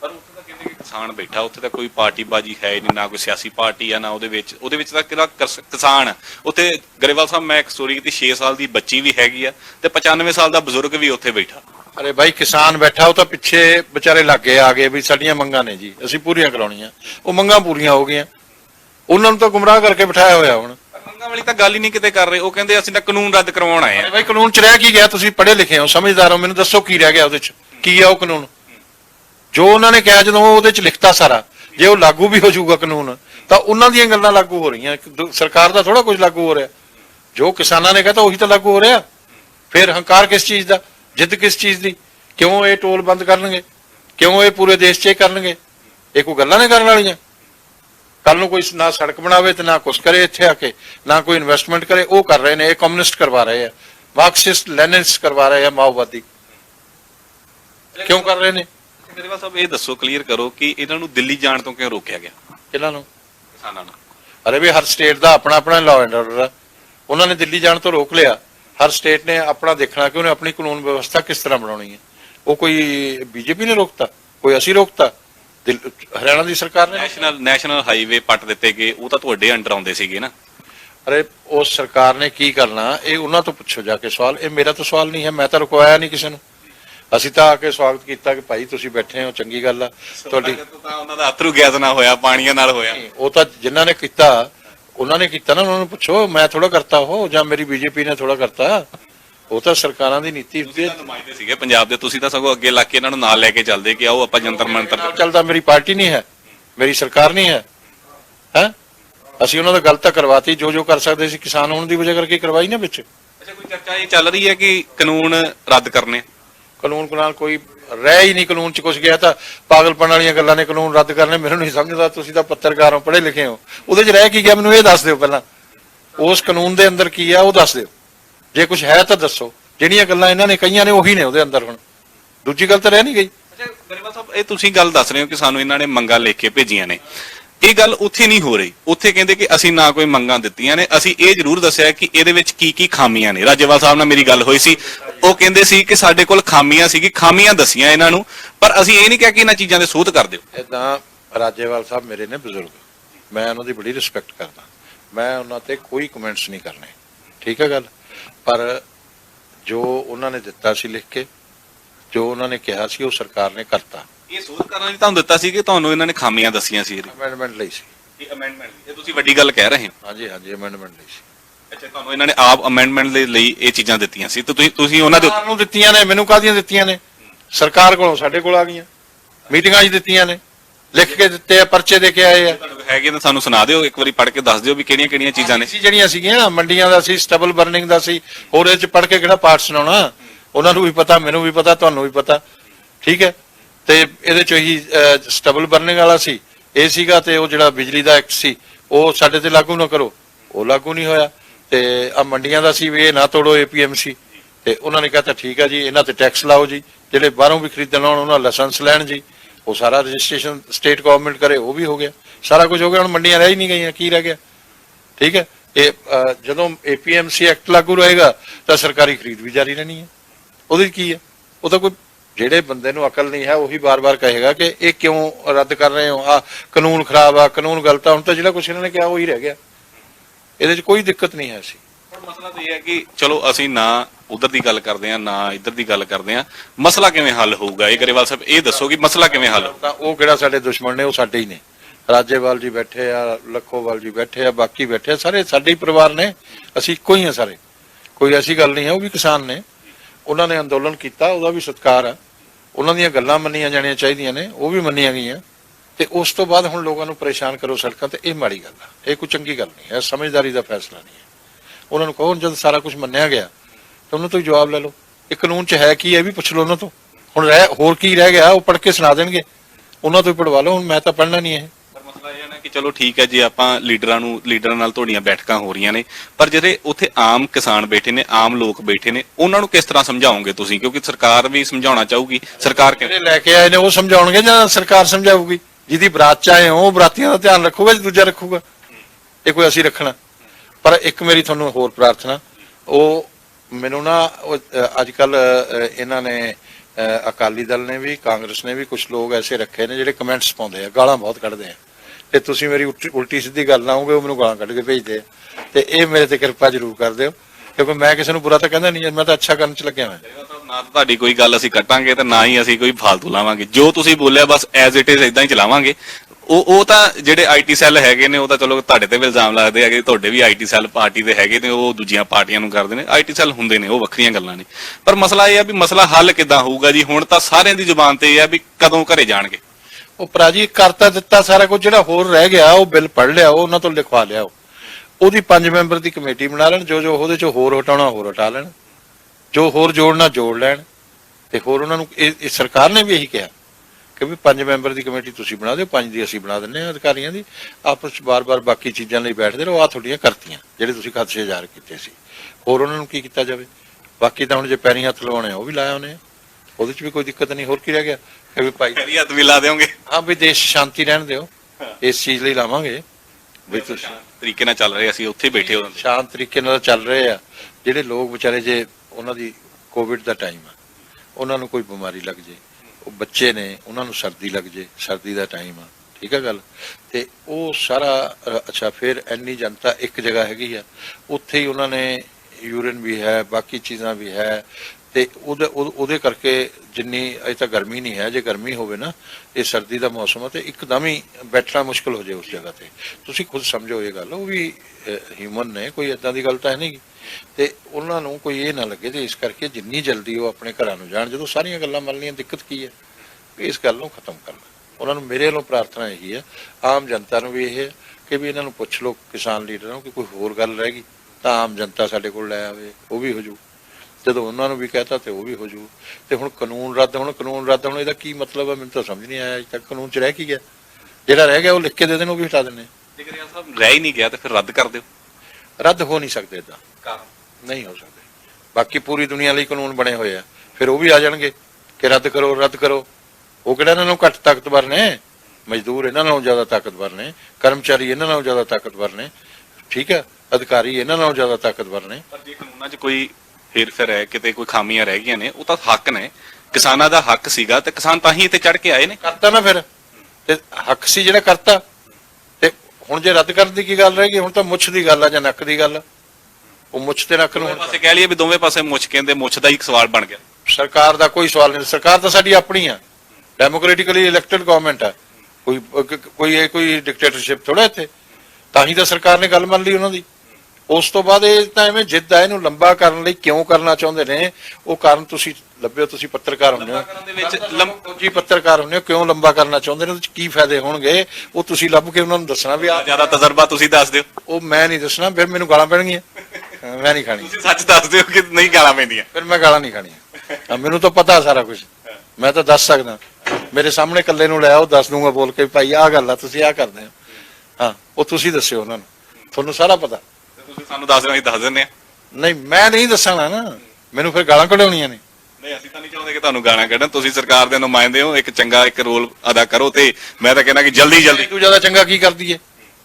ਪਰ ਉੱਥੇ ਤਾਂ ਕਹਿੰਦੇ ਕਿ ਕਿਸਾਨ ਬੈਠਾ ਉੱਥੇ ਤਾਂ ਕੋਈ ਪਾਰਟੀ ਬਾਜੀ ਹੈ ਹੀ ਨਹੀਂ ਨਾ ਕੋਈ ਸਿਆਸੀ ਪਾਰਟੀ ਆ ਨਾ ਉਹਦੇ ਵਿੱਚ। ਉਹਦੇ ਵਿੱਚ ਤਾਂ ਕਿਹੜਾ ਕਿਸ- ਕਿਸਾਨ। ਉੱਥੇ ਗਰੇਵਾਲ ਸਾਹਿਬ ਮੈਂ ਇੱਕ ਸਟੋਰੀ ਕੀਤੀ 6 ਸਾਲ ਦੀ ਬੱਚੀ ਵੀ ਹੈਗੀ ਆ ਤੇ 95 ਸਾਲ ਦਾ ਬਜ਼ੁਰਗ ਵੀ ਉੱਥੇ ਬੈਠਾ। ਅਰੇ ਭਾਈ ਕਿਸਾਨ ਬੈਠਾ ਉਹ ਤਾਂ ਪਿੱਛੇ ਵਿਚਾਰੇ ਲੱਗੇ ਆ ਗਏ ਵੀ ਸਾਡੀਆਂ ਮੰਗਾਂ ਨੇ ਜੀ ਅਸੀਂ ਪੂਰੀਆਂ ਕਰਾਉਣੀਆਂ। ਉਹ ਮੰਗਾਂ ਪੂਰੀਆਂ ਹੋ ਗਈਆਂ। ਉਹਨਾਂ ਨੂੰ ਤਾਂ ਗੁੰਮਰਾਹ ਕਰਕੇ ਬਿਠਾਇਆ ਹੋਇਆ ਹੁਣ। ਮੰਗਾਂ ਵਾਲੀ ਤਾਂ ਗੱਲ ਹੀ ਨਹੀਂ ਕਿਤੇ ਕਰ ਰਹੇ। ਉਹ ਕਹਿੰਦੇ ਅਸੀਂ ਤਾਂ ਕਾਨੂੰਨ ਰੱਦ ਕਰਵਾਉਣ ਅਰੇ ਭਾਈ ਕਾਨੂੰਨ 'ਚ ਰਹਿ ਕੀ ਗਿਆ? ਤੁਸੀਂ ਪੜ੍ਹੇ ਲਿਖੇ ਹੋ ਸਮਝਦਾਰ ਹੋ ਮੈਨੂੰ ਦੱਸੋ ਕੀ ਰਹਿ ਗਿਆ ਉਹਦੇ 'ਚ? ਕੀ ਆ ਉਹ ਕਾਨੂੰਨ? ਜੋ ਉਹਨਾਂ ਨੇ ਕਿਹਾ, ਜਦੋਂ ਉਹਦੇ 'ਚ ਲਿਖਤਾ ਸਾਰਾ, ਜੇ ਉਹ ਲਾਗੂ ਵੀ ਹੋ ਜਾਊਗਾ ਕਾਨੂੰਨ, ਤਾਂ ਉਹਨਾਂ ਦੀਆਂ ਗੱਲਾਂ ਲਾਗੂ ਹੋ ਰਹੀਆਂ। ਸਰਕਾਰ ਦਾ ਥੋੜਾ ਕੁਝ ਲਾਗੂ ਹੋ ਰਿਹਾ। ਜੋ ਕਿਸਾਨਾਂ ਨੇ ਕਹਤਾ ਉਹੀ ਤਾਂ ਲਾਗੂ ਹੋ ਰਿਹਾ। ਫਿਰ ਹੰਕਾਰ ਕਿਸ ਚੀਜ਼ ਦਾ? ਜਿੱਦ ਕਿਸ ਚੀਜ਼ ਦੀ? ਕਿਉਂ ਇਹ ਟੋਲ ਬੰਦ ਕਰਨਗੇ? ਕਿਉਂ ਇਹ ਪੂਰੇ ਦੇਸ਼ 'ਚ ਇਹ ਕਰਨਗੇ? ਇਹ ਕੋਈ ਗੱਲਾਂ ਨੇ ਕਰਨ ਵਾਲੀਆਂ? ਕੱਲ ਨੂੰ ਕੋਈ ਨਾ ਸੜਕ ਬਣਾਵੇ ਤੇ ਨਾ ਕੁਛ ਕਰੇ ਇੱਥੇ ਆ ਕੇ, ਨਾ ਕੋਈ ਇਨਵੈਸਟਮੈਂਟ ਕਰੇ, ਉਹ ਕਰ ਰਹੇ ਨੇ, ਇਹ ਕਮਿਊਨਿਸਟ ਕਰਵਾ ਰਹੇ ਆ। ਮਾਰਕਸਿਸਟ ਲੈਨਿਸਟ ਕਰਵਾ ਰਹੇ ਆ ਮਾਓਵਾਦੀ। ਕਿਉਂ ਕਰ ਰਹੇ ਨੇ? ਬਾਤ ਸਾਹਿਬ ਇਹ ਦੱਸੋ ਕਲੀਅਰ ਕਰੋ ਕਿ ਇਹਨਾਂ ਨੂੰ ਦਿੱਲੀ ਜਾਣ ਤੋਂ ਕਿਉਂ ਰੋਕਿਆ ਗਿਆ? ਕਿਹਨਾਂ ਨੂੰ? ਕਿਸਾਨਾਂ ਨੂੰ। ਅਰੇ ਵੀ ਹਰ ਸਟੇਟ ਦਾ ਆਪਣਾ ਆਪਣਾ ਲਾਅ ਐਂਡ ਆਰਡਰ ਆ। ਉਹਨਾਂ ਨੇ ਦਿੱਲੀ ਜਾਣ ਤੋਂ ਰੋਕ ਲਿਆ। ਹਰ ਸਟੇਟ ਨੇ ਆਪਣਾ ਦੇਖਣਾ ਕਿ ਉਹਨੇ ਆਪਣੀ ਕਾਨੂੰਨ ਵਿਵਸਥਾ ਕਿਸ ਤਰ੍ਹਾਂ ਬਣਾਉਣੀ ਹੈ। ਉਹ ਕੋਈ ਬੀਜੇਪੀ ਨੇ ਰੋਕਤਾ? ਕੋਈ ਅਸੀਂ ਰੋਕਤਾ? ਹਰਿਆਣਾ ਦੀ ਸਰਕਾਰ ਨੇ ਨੈਸ਼ਨਲ ਨੈਸ਼ਨਲ ਹਾਈਵੇ ਪੱਟ ਦਿੱਤੇ ਗਏ। ਉਹ ਤਾਂ ਤੁਹਾਡੇ ਅੰਡਰ ਆਉਂਦੇ ਸੀਗੇ ਨਾ। ਅਰੇ ਉਸ ਸਰਕਾਰ ਨੇ ਕੀ ਕਰਨਾ? ਇਹ ਉਹਨਾਂ ਤੋਂ ਪੁੱਛੋ ਜਾ ਕੇ ਸਵਾਲ। ਇਹ ਮੇਰਾ ਤਾਂ ਸਵਾਲ ਨਹੀਂ ਹੈ। ਮੈਂ ਤਾਂ ਰੁਕਵਾਇਆ ਨਹੀਂ ਕਿਸੇ ਨੂੰ। ਅਸੀਂ ਤਾਂ ਆ ਕੇ ਸਵਾਗਤ ਕੀਤਾ ਕਿ ਭਾਈ ਤੁਸੀਂ ਬੈਠੇ ਹੋ ਚੰਗੀ ਗੱਲ ਆ। ਤੁਹਾਡੀ ਤਾਂ ਉਹਨਾਂ ਦਾ ਅਥਰੂ ਗੈਸ ਨਾਲ ਹੋਇਆ ਪਾਣੀਆਂ ਨਾਲ ਹੋਇਆ। ਉਹ ਤਾਂ ਜਿਨ੍ਹਾਂ ਨੇ ਕੀਤਾ ਉਹਨਾਂ ਨੇ ਕੀਤਾ ਨਾ ਉਹਨਾਂ ਨੂੰ ਪੁੱਛੋ ਮੈਂ ਥੋੜਾ ਕਰਤਾ ਹੋ ਜਾਂ ਮੇਰੀ ਬੀਜੇਪੀ ਨੇ ਥੋੜਾ ਕਰਤਾ। ਉਹ ਤਾਂ ਸਰਕਾਰਾਂ ਦੀ ਨੀਤੀ ਹੁੰਦੀ ਹੈ। ਨੁਮਾਇੰਦੇ ਸੀਗੇ ਪੰਜਾਬ ਦੇ ਤੁਸੀਂ ਤਾਂ ਸਗੋਂ ਅੱਗੇ ਲੱਗ ਕੇ ਇਹਨਾਂ ਨੂੰ ਨਾਲ ਲੈ ਕੇ ਚੱਲਦੇ ਕਿ ਆਓ ਆਪਾਂ ਜੰਤਰ ਮੰਤਰ ਚੱਲਦਾ। ਮੇਰੀ ਪਾਰਟੀ ਨਹੀਂ ਹੈ ਮੇਰੀ ਸਰਕਾਰ ਨਹੀਂ ਹੈ। ਹੈ? ਅਸੀਂ ਉਹਨਾਂ ਦਾ ਗਲਤ ਕਰਵਾਤੀ ਜੋ ਜੋ ਕਰ ਸਕਦੇ ਸੀ ਕਿਸਾਨ ਹੋਣ ਦੀ ਵਜ੍ਹਾ ਕਰਕੇ ਕਰਵਾਈ ਨਾ ਵਿੱਚ। ਅੱਛਾ ਕੋਈ ਚਰਚਾ ਇਹ ਚੱਲ ਰਹੀ ਹੈ ਕਿ ਕਾਨੂੰਨ ਰੱਦ ਕਰਨੇ ਕਾਨੂੰਨ ਨਾਲ ਕੋਈ ਰਹਿ ਹੀ ਨਹੀਂ, ਕਾਨੂੰਨ ਚ ਕੁਝ ਗਿਆ ਤਾਂ ਪਾਗਲਪਣ ਵਾਲੀਆਂ ਗੱਲਾਂ ਨੇ ਕਾਨੂੰਨ ਰੱਦ ਕਰਨੇ। ਮੈਨੂੰ ਨਹੀਂ ਸਮਝਦਾ ਤੁਸੀਂ ਤਾਂ ਪੱਤਰਕਾਰ ਹੋ ਪੜ੍ਹੇ ਲਿਖੇ ਹੋ। ਉਹਦੇ ਚ ਰਹਿ ਕੀ ਗਿਆ? ਮੈਨੂੰ ਇਹ ਦੱਸ ਦਿਓ ਪਹਿਲਾਂ। ਉਸ ਕਾਨੂੰਨ ਦੇ ਅੰਦਰ ਕੀ ਆ, ਉਹ ਦੱਸ ਦਿਓ। ਜੇ ਕੁਝ ਹੈ ਤਾਂ ਦੱਸੋ। ਜਿਹੜੀਆਂ ਗੱਲਾਂ ਇਹਨਾਂ ਨੇ ਕਹੀਆਂ ਨੇ, ਉਹੀ ਨੇ ਉਹਦੇ ਅੰਦਰ ਹੁਣ। ਦੂਜੀ ਗੱਲ ਤਾਂ ਰਹਿ ਨਹੀਂ ਗਈ। ਗਰੇਵਾਲ ਸਾਹਿਬ, ਇਹ ਤੁਸੀਂ ਗੱਲ ਦੱਸ ਰਹੇ ਹੋ ਕਿ ਸਾਨੂੰ ਇਹਨਾਂ ਨੇ ਮੰਗਾਂ ਲਿਖ ਕੇ ਭੇਜੀਆਂ ਨੇ। ਇਹ ਗੱਲ ਉੱਥੇ ਨਹੀਂ ਹੋ ਰਹੀ। ਉੱਥੇ ਕਹਿੰਦੇ ਕਿ ਅਸੀਂ ਨਾ ਕੋਈ ਮੰਗਾਂ ਦਿੱਤੀਆਂ ਨੇ। ਅਸੀਂ ਇਹ ਜ਼ਰੂਰ ਦੱਸਿਆ ਕਿ ਇਹਦੇ ਵਿੱਚ ਕੀ ਕੀ ਖਾਮੀਆਂ ਨੇ। ਰਾਜੇਵਾਲ ਸਾਹਿਬ ਨਾਲ ਮੇਰੀ ਗੱਲ ਹੋਈ ਸੀ। ਉਹ ਕਹਿੰਦੇ ਸੀ ਕਿ ਸਾਡੇ ਕੋਲ ਖਾਮੀਆਂ ਸੀਗੀ ਖਾਮੀਆਂ ਦੱਸੀਆਂ ਇਹਨਾਂ ਨੂੰ ਪਰ ਅਸੀਂ ਇਹ ਨਹੀਂ ਕਿਹਾ ਕਿ ਇਹਨਾਂ ਚੀਜ਼ਾਂ ਦੇ ਸੋਧ ਕਰ ਦਿਓ। ਇਦਾਂ ਰਾਜੇਵਾਲ ਸਾਹਿਬ ਮੇਰੇ ਨੇ ਬਜ਼ੁਰਗ। ਮੈਂ ਉਹਨਾਂ ਦੀ ਬੜੀ ਰਿਸਪੈਕਟ ਕਰਦਾ। ਮੈਂ ਉਹਨਾਂ ਤੇ ਕੋਈ ਕਮੈਂਟਸ ਨਹੀਂ ਕਰਨੇ। ਠੀਕ ਹੈ ਗੱਲ? ਪਰ ਜੋ ਉਹਨਾਂ ਨੇ ਦਿੱਤਾ ਸੀ ਲਿਖ ਕੇ ਜੋ ਉਹਨਾਂ ਨੇ ਕਿਹਾ ਸੀ ਉਹ ਸਰਕਾਰ ਨੇ ਕਰਤਾ। ਇਹ ਸੋਧ ਕਰਨ ਲਈ ਤੁਹਾਨੂੰ ਦਿੱਤਾ ਸੀ ਕਿ ਤੁਹਾਨੂੰ ਇਹਨਾਂ ਨੇ ਖਾਮੀਆਂ ਦੱਸੀਆਂ ਸੀ ਇਹਦੀ? ਅਮੈਂਡਮੈਂਟ ਲਈ ਸੀ। ਇਹ ਅਮੈਂਡਮੈਂਟ ਇਹ ਤੁਸੀਂ ਵੱਡੀ ਗੱਲ ਕਹਿ ਰਹੇ ਹੋ। ਹਾਂਜੀ ਹਾਂਜੀ ਅਮੈਂਡਮੈਂਟ ਲਈ ਸੀ। ਅੱਛਾ ਤੁਹਾਨੂੰ ਇਹਨਾਂ ਨੇ ਆਪ ਅਮੈਂਡਮੈਂਟ ਦੇ ਲਈ ਇਹ ਚੀਜ਼ਾਂ ਦਿੱਤੀਆਂ ਸੀ। ਤੇ ਤੁਸੀਂ ਤੁਸੀਂ ਉਹਨਾਂ ਦੇ ਸਰਕਾਰ ਨੂੰ ਦਿੱਤੀਆਂ ਨੇ ਮੈਨੂੰ ਕਾਹਦੀਆਂ ਦਿੱਤੀਆਂ ਨੇ? ਸਰਕਾਰ ਕੋਲੋਂ ਸਾਡੇ ਕੋਲ ਆ ਗਈਆਂ। ਮੀਟਿੰਗਾਂ 'ਚ ਦਿੱਤੀਆਂ ਨੇ ਲਿਖ ਕੇ ਦਿੱਤੇ ਆ ਪਰਚੇ ਦੇ ਕੇ ਆਏ ਆ। ਤੁਹਾਨੂੰ ਹੈਗੇ ਤਾਂ ਸਾਨੂੰ ਸੁਣਾ ਦਿਓ ਇੱਕ ਵਾਰੀ ਪੜ੍ਹ ਕੇ ਦੱਸ ਦਿਓ ਵੀ ਕਿਹੜੀਆਂ ਕਿਹੜੀਆਂ ਚੀਜ਼ਾਂ ਨੇ। ਸੀ ਜਿਹੜੀਆਂ ਸੀਗੀਆਂ ਮੰਡੀਆਂ ਦਾ ਸੀ ਸਟੇਬਲ ਬਰਨਿੰਗ ਦਾ ਸੀ ਹੋਰ ਇਹ ਚ ਪੜ ਕੇ ਕਿਹੜਾ ਪਾਠ ਸੁਣਾਉਣਾ? ਉਹਨਾਂ ਨੂੰ ਵੀ ਪਤਾ ਮੈਨੂੰ ਵੀ ਪਤਾ ਤੁਹਾਨੂੰ ਵੀ ਪਤਾ। ਠੀਕ ਹੈ? ਤੇ ਇਹਦੇ ਚ ਹੀ ਸਟੇਬਲ ਬਰਨਿੰਗ ਵਾਲਾ ਸੀ ਇਹ ਸੀਗਾ ਤੇ ਉਹ ਜਿਹੜਾ ਬਿਜਲੀ ਦਾ ਐਕਟ ਸੀ ਉਹ ਸਾਡੇ ਤੇ ਲਾਗੂ ਨਾ ਕਰੋ। ਉਹ ਲਾਗੂ ਨਹੀਂ ਹੋਇਆ। ਤੇ ਆ ਮੰਡੀਆਂ ਦਾ ਸੀ ਵੀ ਇਹ ਨਾ ਤੋੜੋ ਏਪੀਐਮਸੀ ਤੇ ਉਹਨਾਂ ਨੇ ਕਹਤਾ ਠੀਕ ਆ ਜੀ, ਇਹਨਾਂ ਤੇ ਟੈਕਸ ਲਾਓ ਜੀ। ਜਿਹੜੇ ਬਾਹਰੋਂ ਵੀ ਖਰੀਦਣ ਆਉਣ, ਉਹਨਾਂ ਲਾਇਸੈਂਸ ਲੈਣ ਜੀ। ਉਹ ਸਾਰਾ ਰਜਿਸਟ੍ਰੇਸ਼ਨ ਸਟੇਟ ਗਵਰਨਮੈਂਟ ਕਰੇ, ਉਹ ਵੀ ਹੋ ਗਿਆ। ਸਾਰਾ ਕੁਝ ਹੋ ਗਿਆ, ਹੁਣ ਮੰਡੀਆਂ ਰਹਿ ਹੀ ਨਹੀਂ ਗਈਆਂ, ਕੀ ਰਹਿ ਗਿਆ? ਠੀਕ ਹੈ? ਇਹ ਜਦੋਂ ਏਪੀਐਮਸੀ ਐਕਟ ਲਾਗੂ ਰਹੇਗਾ, ਤਾਂ ਸਰਕਾਰੀ ਖਰੀਦ ਵੀ ਜਾਰੀ ਰਹਿਣੀ ਹੈ। ਉਹਦੇ ਕੀ ਹੈ? ਉਹ ਤਾਂ ਕੋਈ, ਜਿਹੜੇ ਬੰਦੇ ਨੂੰ ਅਕਲ ਨਹੀਂ ਹੈ, ਉਹੀ ਬਾਰ-ਬਾਰ ਕਹੇਗਾ ਕਿ ਇਹ ਕਿਉਂ ਰੱਦ ਕਰ ਰਹੇ ਹੋ? ਆ ਕਾਨੂੰਨ ਖਰਾਬ ਆ, ਕਾਨੂੰਨ ਗਲਤ ਆ, ਹੁਣ ਤਾਂ ਜਿਹੜਾ ਕੁਛ ਇਹਨਾਂ ਨੇ ਕਿਹਾ, ਉਹੀ ਰਹਿ ਗਿਆ। ਇਹਦੇ 'ਚ ਕੋਈ ਦਿੱਕਤ ਨਹੀਂ ਹੈ ਸੀ। ਪਰ ਮਸਲਾ ਤਾਂ ਇਹ ਹੈ ਕਿ ਚਲੋ ਅਸੀਂ ਨਾ ਉਧਰ ਦੀ ਗੱਲ ਕਰਦੇ ਆ ਨਾ ਇੱਧਰ ਦੀ ਗੱਲ ਕਰਦੇ ਆ ਮਸਲਾ ਕਿਵੇਂ ਹੱਲ ਹੋਊਗਾ? ਇਹ ਗਰੇਵਾਲ ਸਾਹਿਬ ਇਹ ਦੱਸੋ ਕਿ ਮਸਲਾ ਕਿਵੇਂ ਹੱਲ ਹੋਊ ਤਾਂ ਉਹ ਕਿਹੜਾ ਸਾਡੇ ਦੁਸ਼ਮਣ ਨੇ ਉਹ ਸਾਡੇ ਹੀ ਨੇ। ਰਾਜੇਵਾਲ ਜੀ ਬੈਠੇ ਆ ਲੱਖੋਵਾਲ ਜੀ ਬੈਠੇ ਆ ਬਾਕੀ ਬੈਠੇ ਆ ਸਾਰੇ ਸਾਡੇ ਹੀ ਪਰਿਵਾਰ ਨੇ। ਅਸੀਂ ਇੱਕੋ ਹੀ ਆ ਸਾਰੇ। ਕੋਈ ਐਸੀ ਗੱਲ ਨਹੀਂ ਹੈ ਉਹ ਵੀ ਕਿਸਾਨ ਨੇ। ਉਹਨਾਂ ਨੇ ਅੰਦੋਲਨ ਕੀਤਾ ਉਹਦਾ ਵੀ ਸਤਿਕਾਰ ਆ। ਉਹਨਾਂ ਦੀਆਂ ਗੱਲਾਂ ਮੰਨੀਆਂ ਜਾਣੀਆਂ ਚਾਹੀਦੀਆਂ ਨੇ ਉਹ ਵੀ ਮੰਨੀਆਂ ਗਈਆਂ। ਤੇ ਉਸ ਤੋਂ ਬਾਅਦ ਹੁਣ ਲੋਕਾਂ ਨੂੰ ਪਰੇਸ਼ਾਨ ਕਰੋ ਸੜਕਾਂ ਤੇ ਇਹ ਮਾੜੀ ਗੱਲ ਆ। ਇਹ ਕੋਈ ਚੰਗੀ ਗੱਲ ਨਹੀਂ ਹੈ ਸਮਝਦਾਰੀ ਦਾ ਫੈਸਲਾ ਨਹੀਂ ਹੈ। ਉਹਨਾਂ ਨੂੰ ਕਹੋ ਜਦ ਸਾਰਾ ਕੁਝ ਮੰਨਿਆ ਗਿਆ ਤਾਂ ਉਹਨਾਂ ਤੋਂ ਜਵਾਬ ਲੈ ਲਓ। ਇਹ ਕਾਨੂੰਨ 'ਚ ਹੈ ਕੀ ਇਹ ਵੀ ਪੁੱਛ ਲਓ ਉਹਨਾਂ ਤੋਂ। ਹੁਣ ਰਹਿ ਹੋਰ ਕੀ ਰਹਿ ਗਿਆ ਉਹ ਪੜ੍ਹ ਕੇ ਸੁਣਾ ਦੇਣਗੇ। ਉਹਨਾਂ ਤੋਂ ਹੀ ਪੜਵਾ ਲਓ ਹੁਣ ਮੈਂ ਤਾਂ ਪੜ੍ਹਨਾ ਨਹੀਂ ਇਹ ਪਰ ਮਸਲਾ ਇਹ ਹੈ ਨਾ ਕਿ ਚਲੋ ਠੀਕ ਹੈ ਜੇ ਆਪਾਂ ਲੀਡਰਾਂ ਨੂੰ ਲੀਡਰਾਂ ਨਾਲ ਤੁਹਾਡੀਆਂ ਬੈਠਕਾਂ ਹੋ ਰਹੀਆਂ ਨੇ। ਪਰ ਜਿਹੜੇ ਉੱਥੇ ਆਮ ਕਿਸਾਨ ਬੈਠੇ ਨੇ ਆਮ ਲੋਕ ਬੈਠੇ ਨੇ ਉਹਨਾਂ ਨੂੰ ਕਿਸ ਤਰ੍ਹਾਂ ਸਮਝਾਓਗੇ ਤੁਸੀਂ? ਕਿਉਂਕਿ ਸਰਕਾਰ ਵੀ ਸਮਝਾਉਣਾ ਚਾਹੂਗੀ ਸਰਕਾਰ ਕਿਵੇਂ ਲੈ ਕੇ ਆਏ ਨੇ ਉਹ ਸਮਝਾਉਣਗੇ ਜਾਂ ਸਰਕਾਰ ਸਮਝਾਊਗੀ? ਜਿਹਦੀ ਬਰਾਤ ਚ ਆਏ ਹੋ, ਉਹ ਬਰਾਤੀਆਂ ਦਾ ਧਿਆਨ ਰੱਖੂਗਾ ਜਾਂ ਦੂਜਾ ਰੱਖੂਗਾ? ਇਹ ਕੋਈ ਅਸੀਂ ਰੱਖਣਾ। ਪਰ ਇੱਕ ਮੇਰੀ ਤੁਹਾਨੂੰ ਹੋਰ ਪ੍ਰਾਰਥਨਾ, ਉਹ ਮੈਨੂੰ ਨਾ ਅੱਜ ਕੱਲ ਇਹਨਾਂ ਨੇ ਅਕਾਲੀ ਦਲ ਨੇ ਵੀ, ਕਾਂਗਰਸ ਨੇ ਵੀ ਕੁਝ ਲੋਕ ਐਸੇ ਰੱਖੇ ਨੇ ਜਿਹੜੇ ਕਮੈਂਟਸ ਪਾਉਂਦੇ ਆ, ਗਾਲਾਂ ਬਹੁਤ ਕੱਢਦੇ ਆ। ਤੇ ਤੁਸੀਂ ਮੇਰੀ ਉਲਟੀ- ਸਿੱਧੀ ਗੱਲ ਲਾਉਂਗੇ ਉਹ ਮੈਨੂੰ ਗਾਲਾਂ ਕੱਢ ਕੇ ਭੇਜਦੇ ਆ। ਤੇ ਇਹ ਮੇਰੇ ਤੇ ਕਿਰਪਾ ਜ਼ਰੂਰ ਕਰ ਦਿਓ। ਕਿਉਂਕਿ ਮੈਂ ਕਿਸੇ ਨੂੰ ਬੁਰਾ ਤਾਂ ਕਹਿੰਦਾ ਨਹੀਂ ਮੈਂ ਤਾਂ ਅੱਛਾ ਕਰਨ ਚ ਲੱਗਿਆ ਮੈਂ ਨਾ ਤਾਂ ਤੁਹਾਡੀ ਕੋਈ ਗੱਲ ਅਸੀਂ ਕੱਟਾਂਗੇ ਤੇ ਨਾ ਹੀ ਅਸੀਂ ਕੋਈ ਫਾਲਤੂ ਲਾਵਾਂਗੇ। ਜੋ ਤੁਸੀਂ ਬੋਲਿਆ ਬਸ ਐਜ਼ ਇਟ ਇਜ਼ ਇਦਾਂ ਹੀ ਚਲਾਵਾਂਗੇ। ਉਹ ਉਹ ਤਾਂ ਜਿਹੜੇ ਆਈਟੀ ਸੈੱਲ ਹੈਗੇ ਨੇ ਉਹ ਤਾਂ ਚਲੋ ਤੁਹਾਡੇ ਤੇ ਵੀ ਇਲਜ਼ਾਮ ਲੱਗਦੇ ਹੈਗੇ ਤੁਹਾਡੇ ਵੀ ਆਈਟੀ ਸੈੱਲ ਪਾਰਟੀ ਦੇ ਹੈਗੇ ਨੇ ਉਹ ਦੂਜੀਆਂ ਪਾਰਟੀਆਂ ਨੂੰ ਕਰਦੇ ਨੇ। ਆਈਟੀ ਸੈੱਲ ਹੁੰਦੇ ਨੇ ਉਹ ਵੱਖਰੀਆਂ ਗੱਲਾਂ ਨੇ। ਪਰ ਮਸਲਾ ਇਹ ਆ ਵੀ ਮਸਲਾ ਹੱਲ ਕਿੱਦਾਂ ਹੋਊਗਾ ਜੀ? ਹੁਣ ਤਾਂ ਸਾਰਿਆਂ ਦੀ ਜ਼ੁਬਾਨ ਤੇ ਇਹ ਆ ਵੀ ਕਦੋਂ ਘਰੇ ਜਾਣਗੇ। ਉਹ ਭਰਾ ਜੀ ਕਰਤਾ ਦਿੱਤਾ ਸਾਰਾ ਕੁਝ ਜਿਹੜਾ ਹੋਰ ਰਹਿ ਗਿਆ ਉਹ ਬਿੱਲ ਪੜ ਲਿਆ ਉਹ ਉਹਨਾਂ ਤੋਂ ਲਿਖਵਾ ਲਿਆ ਉਹਦੀ ਪੰਜ ਮੈਂਬਰ ਦੀ ਕਮੇਟੀ ਬਣਾ ਲੈਣ ਜੋ ਜੋ ਉਹਦੇ ਚੋਂ ਹੋਰ ਹਟਾਉਣਾ ਹੋਰ ਹਟਾ ਲੈਣ। ਜੋ ਹੋਰ ਜੋੜਨਾ ਜੋੜ ਲੈਣ ਤੇ ਹੋਰ ਉਹਨਾਂ ਨੂੰ ਇਹ ਸਰਕਾਰ ਨੇ ਵੀ ਇਹੀ ਕਿਹਾ ਕਿ ਵੀ ਪੰਜ ਮੈਂਬਰ ਦੀ ਕਮੇਟੀ ਤੁਸੀਂ ਬਣਾ ਦਿਓ ਪੰਜ ਦੀ ਅਸੀਂ ਬਣਾ ਦਿੰਨੇ ਆ ਅਧਿਕਾਰੀਆਂ ਦੀ। ਆਪਸ ਵਿੱਚ ਬਾਰ-ਬਾਰ ਬਾਕੀ ਚੀਜ਼ਾਂ ਲਈ ਬੈਠਦੇ ਰਹੋ ਆ ਤੁਹਾਡੀਆਂ ਕਰਤੀਆਂ ਜਿਹੜੇ ਤੁਸੀਂ ਖਦਸ਼ੇ ਜ਼ਾਹਰ ਕੀਤੇ ਸੀ। ਹੋਰ ਉਹਨਾਂ ਨੂੰ ਕੀ ਕੀਤਾ ਜਾਵੇ? ਬਾਕੀ ਤਾਂ ਹੁਣ ਜੇ ਪੈਰੀ ਹੱਥ ਲਵਾਉਣੇ ਆ ਉਹ ਵੀ ਲਾਇਆ ਉਹਨੇ ਉਹਦੇ 'ਚ ਵੀ ਕੋਈ ਦਿੱਕਤ ਨਹੀਂ ਹੋਰ ਕੀ ਰਹਿ ਗਿਆ? ਕਿ ਵੀ ਭਾਈ ਕਰੀ ਹੱਥ ਵੀ ਲਾ ਦਿਓਗੇ। ਹਾਂ ਵੀ ਦੇਸ਼ ਸ਼ਾਂਤੀ ਰਹਿਣ ਦਿਓ। ਇਸ ਚੀਜ਼ ਲਈ ਲਾਵਾਂਗੇ। ਵੀ ਤੁਸੀਂ ਤਰੀਕੇ ਨਾਲ ਚੱਲ ਰਹੇ ਅਸੀਂ ਉੱਥੇ ਹੀ ਬੈਠੇ ਉਹਨਾਂ ਦੇ। ਸ਼ਾਂਤ ਤਰੀਕੇ ਨਾਲ ਚੱਲ ਰਹੇ ਆ। ਜਿਹੜੇ ਲੋਕ ਵਿਚਾਰੇ ਜੇ ਉਹਨਾਂ ਦੀ ਕੋਵਿਡ ਦਾ ਟਾਈਮ ਆ, ਉਹਨਾਂ ਨੂੰ ਕੋਈ ਬਿਮਾਰੀ ਲੱਗ ਜੇ, ਉਹ ਬੱਚੇ ਨੇ, ਉਹਨਾਂ ਨੂੰ ਸਰਦੀ ਲੱਗ ਜੇ, ਸਰਦੀ ਦਾ ਟਾਈਮ ਆ, ਠੀਕ ਹੈ ਗੱਲ? ਤੇ ਉਹ ਸਾਰਾ, ਅੱਛਾ, ਫਿਰ ਇੰਨੀ ਜਨਤਾ ਇੱਕ ਜਗ੍ਹਾ ਹੈਗੀ ਆ, ਉੱਥੇ ਹੀ ਉਹਨਾਂ ਨੇ ਯੂਰਿਨ ਵੀ ਹੈ, ਬਾਕੀ ਚੀਜ਼ਾਂ ਵੀ ਹੈ ਤੇ ਉਹਦੇ ਉਹ- ਉਹਦੇ ਕਰਕੇ ਜਿੰਨੀ ਅਜੇ ਤਾਂ ਗਰਮੀ ਨਹੀਂ ਹੈ, ਜੇ ਗਰਮੀ ਹੋਵੇ ਨਾ, ਇਹ ਸਰਦੀ ਦਾ ਮੌਸਮ ਹੈ ਤੇ ਇੱਕਦਮ ਹੀ ਬੈਠਣਾ ਮੁਸ਼ਕਲ ਹੋ ਜਾਏ ਉਸ ਜਗ੍ਹਾ ਤੇ। ਤੁਸੀਂ ਖੁਦ ਸਮਝੋ ਇਹ ਗੱਲ, ਉਹ ਵੀ ਹਿਊਮਨ ਨੇ, ਕੋਈ ਇਦਾਂ ਦੀ ਗੱਲ ਤਾਂ ਹੈ ਨਹੀਂ। ਤੇ ਉਹਨਾਂ ਨੂੰ ਕੋਈ ਇਹ ਨਾ ਲੱਗੇ ਤੇ ਇਸ ਕਰਕੇ ਜਿੰਨੀ ਜਲਦੀ ਉਹ ਆਪਣੇ ਘਰਾਂ ਨੂੰ ਜਾਣ, ਜਦੋਂ ਸਾਰੀਆਂ ਗੱਲਾਂ ਮੰਨ ਲਈਆਂ, ਦਿੱਕਤ ਕੀ ਹੈ? ਵੀ ਇਸ ਗੱਲ ਨੂੰ ਖਤਮ ਕਰਨਾ। ਉਹਨਾਂ ਨੂੰ ਮੇਰੇ ਵੱਲੋਂ ਪ੍ਰਾਰਥਨਾ ਇਹੀ ਹੈ, ਆਮ ਜਨਤਾ ਨੂੰ ਵੀ ਇਹ ਹੈ ਕਿ ਵੀ ਇਹਨਾਂ ਨੂੰ ਪੁੱਛ ਲਓ ਕਿਸਾਨ ਲੀਡਰਾਂ ਨੂੰ ਕਿ ਕੋਈ ਹੋਰ ਗੱਲ ਰਹਿ ਗਈ, ਤਾਂ ਆਮ ਜਨਤਾ ਸਾਡੇ ਕੋਲ ਲੈ ਆਵੇ, ਉਹ ਵੀ ਹੋ ਜੂ ਜਦੋਂ ਉਹਨਾਂ ਨੂੰ ਵੀ ਕਹਤਾ ਤੇ ਉਹ ਵੀ ਹੋ ਜੂ। ਤੇ ਹੁਣ ਕਾਨੂੰਨ ਰੱਦ ਹੁਣ ਕਾਨੂੰਨ ਰੱਦ ਹੁਣ ਇਹਦਾ ਕੀ ਮਤਲਬ ਹੈ ਮੈਨੂੰ ਤਾਂ ਸਮਝ ਨਹੀਂ ਆਇਆ ਅਜੇ ਤੱਕ। ਕਾਨੂੰਨ ਚ ਰਹਿ ਕੀ ਗਿਆ? ਜਿਹੜਾ ਰਹਿ ਗਿਆ ਉਹ ਲਿਖ ਕੇ ਦੇ ਦੇਣ ਉਹ ਵੀ ਹਟਾ ਦਿੰਨੇ ਜੇਕਰ ਸਾਹਿਬ ਰਹਿ ਹੀ ਨਹੀਂ ਗਿਆ ਤੇ ਫਿਰ ਰੱਦ ਕਰ ਦਿਓ। ਰੱਦ ਹੋ ਨਹੀਂ ਸਕਦੇ ਇਦਾਂ ਨਹੀਂ ਹੋ ਸਕਦੇ। ਬਾਕੀ ਪੂਰੀ ਦੁਨੀਆ ਲਈ ਕਾਨੂੰਨ ਬਣੇ ਹੋਏ ਆ। ਫਿਰ ਉਹ ਵੀ ਆ ਜਾਣਗੇ ਕਿ ਰੱਦ ਕਰੋ ਰੱਦ ਕਰੋ। ਉਹ ਕਿਹੜਾ ਇਹਨਾਂ ਨੂੰ ਘੱਟ ਤਾਕਤਵਰ ਨੇ? ਮਜ਼ਦੂਰ ਇਹਨਾਂ ਨਾਲੋਂ ਜ਼ਿਆਦਾ ਤਾਕਤਵਰ ਨੇ। ਕਰਮਚਾਰੀ ਇਹਨਾਂ ਨਾਲੋਂ ਜ਼ਿਆਦਾ ਤਾਕਤਵਰ ਨੇ। ਠੀਕ ਹੈ ਅਧਿਕਾਰੀ ਇਹਨਾਂ ਨਾਲੋਂ ਜ਼ਿਆਦਾ ਤਾਕਤਵਰ ਨੇ। ਪਰ ਜੇ ਕਾਨੂੰਨਾਂ 'ਚ ਕੋਈ ਹੇਰਫੇਰ ਹੈ ਕਿਤੇ ਕੋਈ ਖਾਮੀਆਂ ਰਹਿ ਗਈਆਂ ਨੇ ਉਹ ਤਾਂ ਹੱਕ ਨੇ। ਕਿਸਾਨਾਂ ਦਾ ਹੱਕ ਸੀਗਾ ਤੇ ਕਿਸਾਨ ਤਾਂ ਹੀ ਇੱਥੇ ਚੜ ਕੇ ਆਏ ਨੇ। ਕਰਤਾ ਨਾ ਫਿਰ। ਤੇ ਹੱਕ ਸੀ ਜਿਹੜਾ ਕਰਤਾ। ਤੇ ਹੁਣ ਜੇ ਰੱਦ ਕਰਨ ਦੀ ਕੀ ਗੱਲ ਰਹਿ ਗਈ ਹੁਣ ਤਾਂ ਮੁੱਛ ਦੀ ਗੱਲ ਆ ਜਾਂ ਨੱਕ ਦੀ ਗੱਲ। ਆ ਉਹ ਮੁੱਛ ਤੇ ਨੱਕ ਨੂੰ ਪਾਸੇ ਕਹਿ ਲਈਏ ਵੀ ਦੋਵੇਂ ਪਾਸੇ ਮੁੱਛ ਕਹਿੰਦੇ ਮੁੱਛ ਦਾ ਹੀ ਸਵਾਲ ਬਣ ਗਿਆ। ਸਰਕਾਰ ਦਾ ਕੋਈ ਸਵਾਲ ਨਹੀਂ। ਸਰਕਾਰ ਤਾਂ ਸਾਡੀ ਆਪਣੀ ਆ। ਡੈਮੋਕ੍ਰੈਟਿਕਲੀ ਇਲੈਕਟਡ ਗਵਰਨਮੈਂਟ ਆ। ਕੋਈ ਕੋਈ ਇਹ ਕੋਈ ਡਿਕਟੇਟਰਸ਼ਿਪ ਥੋੜਾ ਇੱਥੇ। ਤਾਂ ਹੀ ਤਾਂ ਸਰਕਾਰ ਨੇ ਗੱਲ ਮੰਨ ਲਈ ਉਹਨਾਂ ਦੀ। ਉਸ ਤੋਂ ਬਾਅਦ ਇਹ ਤਾਂ ਐਵੇਂ ਜਿੱਦ ਆ ਇਹਨੂੰ ਲੰਬਾ ਕਰਨ ਲਈ ਕਿਉਂ ਕਰਨਾ ਚਾਹੁੰਦੇ ਨੇ? ਉਹ ਕਾਰਨ ਤੁਸੀਂ ਲੱਭਿਓ ਤੁਸੀਂ ਪੱਤਰਕਾਰ ਹੁੰਦੇ ਹੋ। ਲੰਬਾ ਦੇ ਵਿੱਚ ਫੌਜੀ ਪੱਤਰਕਾਰ ਹੁੰਦੇ ਹੋ ਕਿਉਂ ਲੰਬਾ ਕਰਨਾ ਚਾਹੁੰਦੇ ਨੇ? ਉਹਦੇ ਚ ਕੀ ਫਾਇਦੇ ਹੋਣਗੇ? ਉਹ ਤੁਸੀਂ ਲੱਭ ਕੇ ਉਹਨਾਂ ਨੂੰ ਦੱਸਣਾ ਵੀ ਆ ਜ਼ਿਆਦਾ ਤਜਰਬਾ ਤੁਸੀਂ ਦੱਸ ਦਿਓ। ਉਹ ਮੈਂ ਨਹੀਂ ਦੱਸਣਾ ਫਿਰ ਮੈਨੂੰ ਗਾਲਾਂ ਪੈਣਗੀਆਂ। ਮੈਂ ਨਹੀਂ ਖਾਣੀ ਤੁਸੀਂ ਸੱਚ ਦੱਸ ਦਿਓ ਕਿ ਨਹੀਂ ਗਾਲਾਂ ਪੈਂਦੀਆਂ। ਫਿਰ ਮੈਂ ਗਾਲਾਂ ਨਹੀਂ ਖਾਣੀਆਂ। ਮੈਨੂੰ ਤਾਂ ਪਤਾ ਸਾਰਾ ਕੁਝ ਮੈਂ ਤਾਂ ਦੱਸ ਸਕਦਾ। ਮੇਰੇ ਸਾਹਮਣੇ ਇਕੱਲੇ ਨੂੰ ਲੈ ਆਓ ਦੱਸ ਦੂੰਗਾ ਬੋਲ ਕੇ ਭਾਈ ਆਹ ਗੱਲ ਆ ਤੁਸੀਂ ਆਹ ਕਰਦੇ ਹੋ। ਹਾਂ ਉਹ ਤੁਸੀਂ ਦੱਸਿਓ ਉਹਨਾਂ ਨੂੰ। ਤੁਹਾਨੂੰ ਸਾਰਾ ਪਤਾ। ਤੁਸੀਂ ਸਾਨੂੰ ਦੱਸ ਦਿਓ ਅਸੀਂ ਦੱਸ ਦਿੰਦੇ ਆ ਨਹੀਂ ਮੈਂ ਨਹੀਂ ਦੱਸਣਾ ਨਾ। ਮੈਨੂੰ ਫਿਰ ਗਾਲਾਂ ਕਢਾਉਣੀਆਂ ਨੇ। ਨਹੀਂ ਅਸੀਂ ਤਾਂ ਨਹੀਂ ਚਾਹੁੰਦੇ ਕਿ ਤੁਹਾਨੂੰ ਗਾਲਾਂ ਕੱਢਣ। ਤੁਸੀਂ ਸਰਕਾਰ ਦੇ ਨੁਮਾਇੰਦੇ ਹੋ ਇੱਕ ਚੰਗਾ ਇੱਕ ਰੋਲ ਅਦਾ ਕਰੋ ਤੇ ਮੈਂ ਤਾਂ ਕਹਿੰਦਾ ਕਿ ਜਲਦੀ ਜਲਦੀ ਤੋਂ ਜ਼ਿਆਦਾ ਚੰਗਾ ਕੀ ਕਰਦੀ ਹੈ?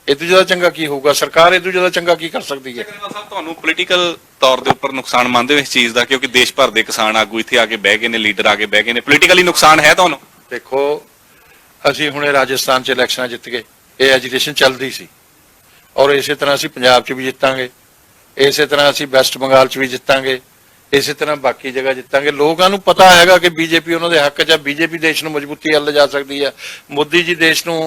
ਇਹ ਤੋਂ ਜ਼ਿਆਦਾ ਚੰਗਾ ਕੀ ਹੋਊਗਾ? ਸਰਕਾਰ ਇਹ ਤੋਂ ਜ਼ਿਆਦਾ ਚੰਗਾ ਕੀ ਕਰ ਸਕਦੀ ਹੈ? ਸਾਹਿਬ ਤੁਹਾਨੂੰ ਪੋਲੀਟੀਕਲ ਤੌਰ ਦੇ ਉੱਪਰ ਨੁਕਸਾਨ ਮੰਨਦੇ ਹੋ ਇਸ ਚੀਜ਼ ਦਾ ਕਿਉਂਕਿ ਦੇਸ਼ ਭਰ ਦੇ ਕਿਸਾਨ ਆਗੂ ਇੱਥੇ ਆ ਕੇ ਬਹਿ ਗਏ ਨੇ ਲੀਡਰ ਆ ਕੇ ਬਹਿ ਗਏ ਨੇ। ਪੋਲੀਟੀਕਲੀ ਨੁਕਸਾਨ ਹੈ ਤੁਹਾਨੂੰ? ਦੇਖੋ ਅਸੀਂ ਹੁਣੇ ਰਾਜਸਥਾਨ 'ਚ ਇਲੈਕਸ਼ਨਾਂ ਜਿੱਤ ਗਏ। ਇਹ ਐਜੀਟੇਸ਼ਨ ਚੱਲਦੀ ਸੀ। ਔਰ ਇਸੇ ਤਰ੍ਹਾਂ ਅਸੀਂ ਪੰਜਾਬ 'ਚ ਵੀ ਜਿੱਤਾਂਗੇ, ਇਸੇ ਤਰ੍ਹਾਂ ਅਸੀਂ ਵੈਸਟ ਬੰਗਾਲ 'ਚ ਵੀ ਜਿੱਤਾਂਗੇ, ਇਸੇ ਤਰ੍ਹਾਂ ਬਾਕੀ ਜਗ੍ਹਾ ਜਿੱਤਾਂਗੇ। ਲੋਕਾਂ ਨੂੰ ਪਤਾ ਹੈਗਾ ਕਿ ਬੀਜੇਪੀ ਉਹਨਾਂ ਦੇ ਹੱਕ 'ਚ ਹੈ ਬੀਜੇਪੀ ਦੇਸ਼ ਨੂੰ ਮਜ਼ਬੂਤੀ ਵੱਲ ਲਿਜਾ ਸਕਦੀ ਹੈ ਮੋਦੀ ਜੀ ਦੇਸ਼ ਨੂੰ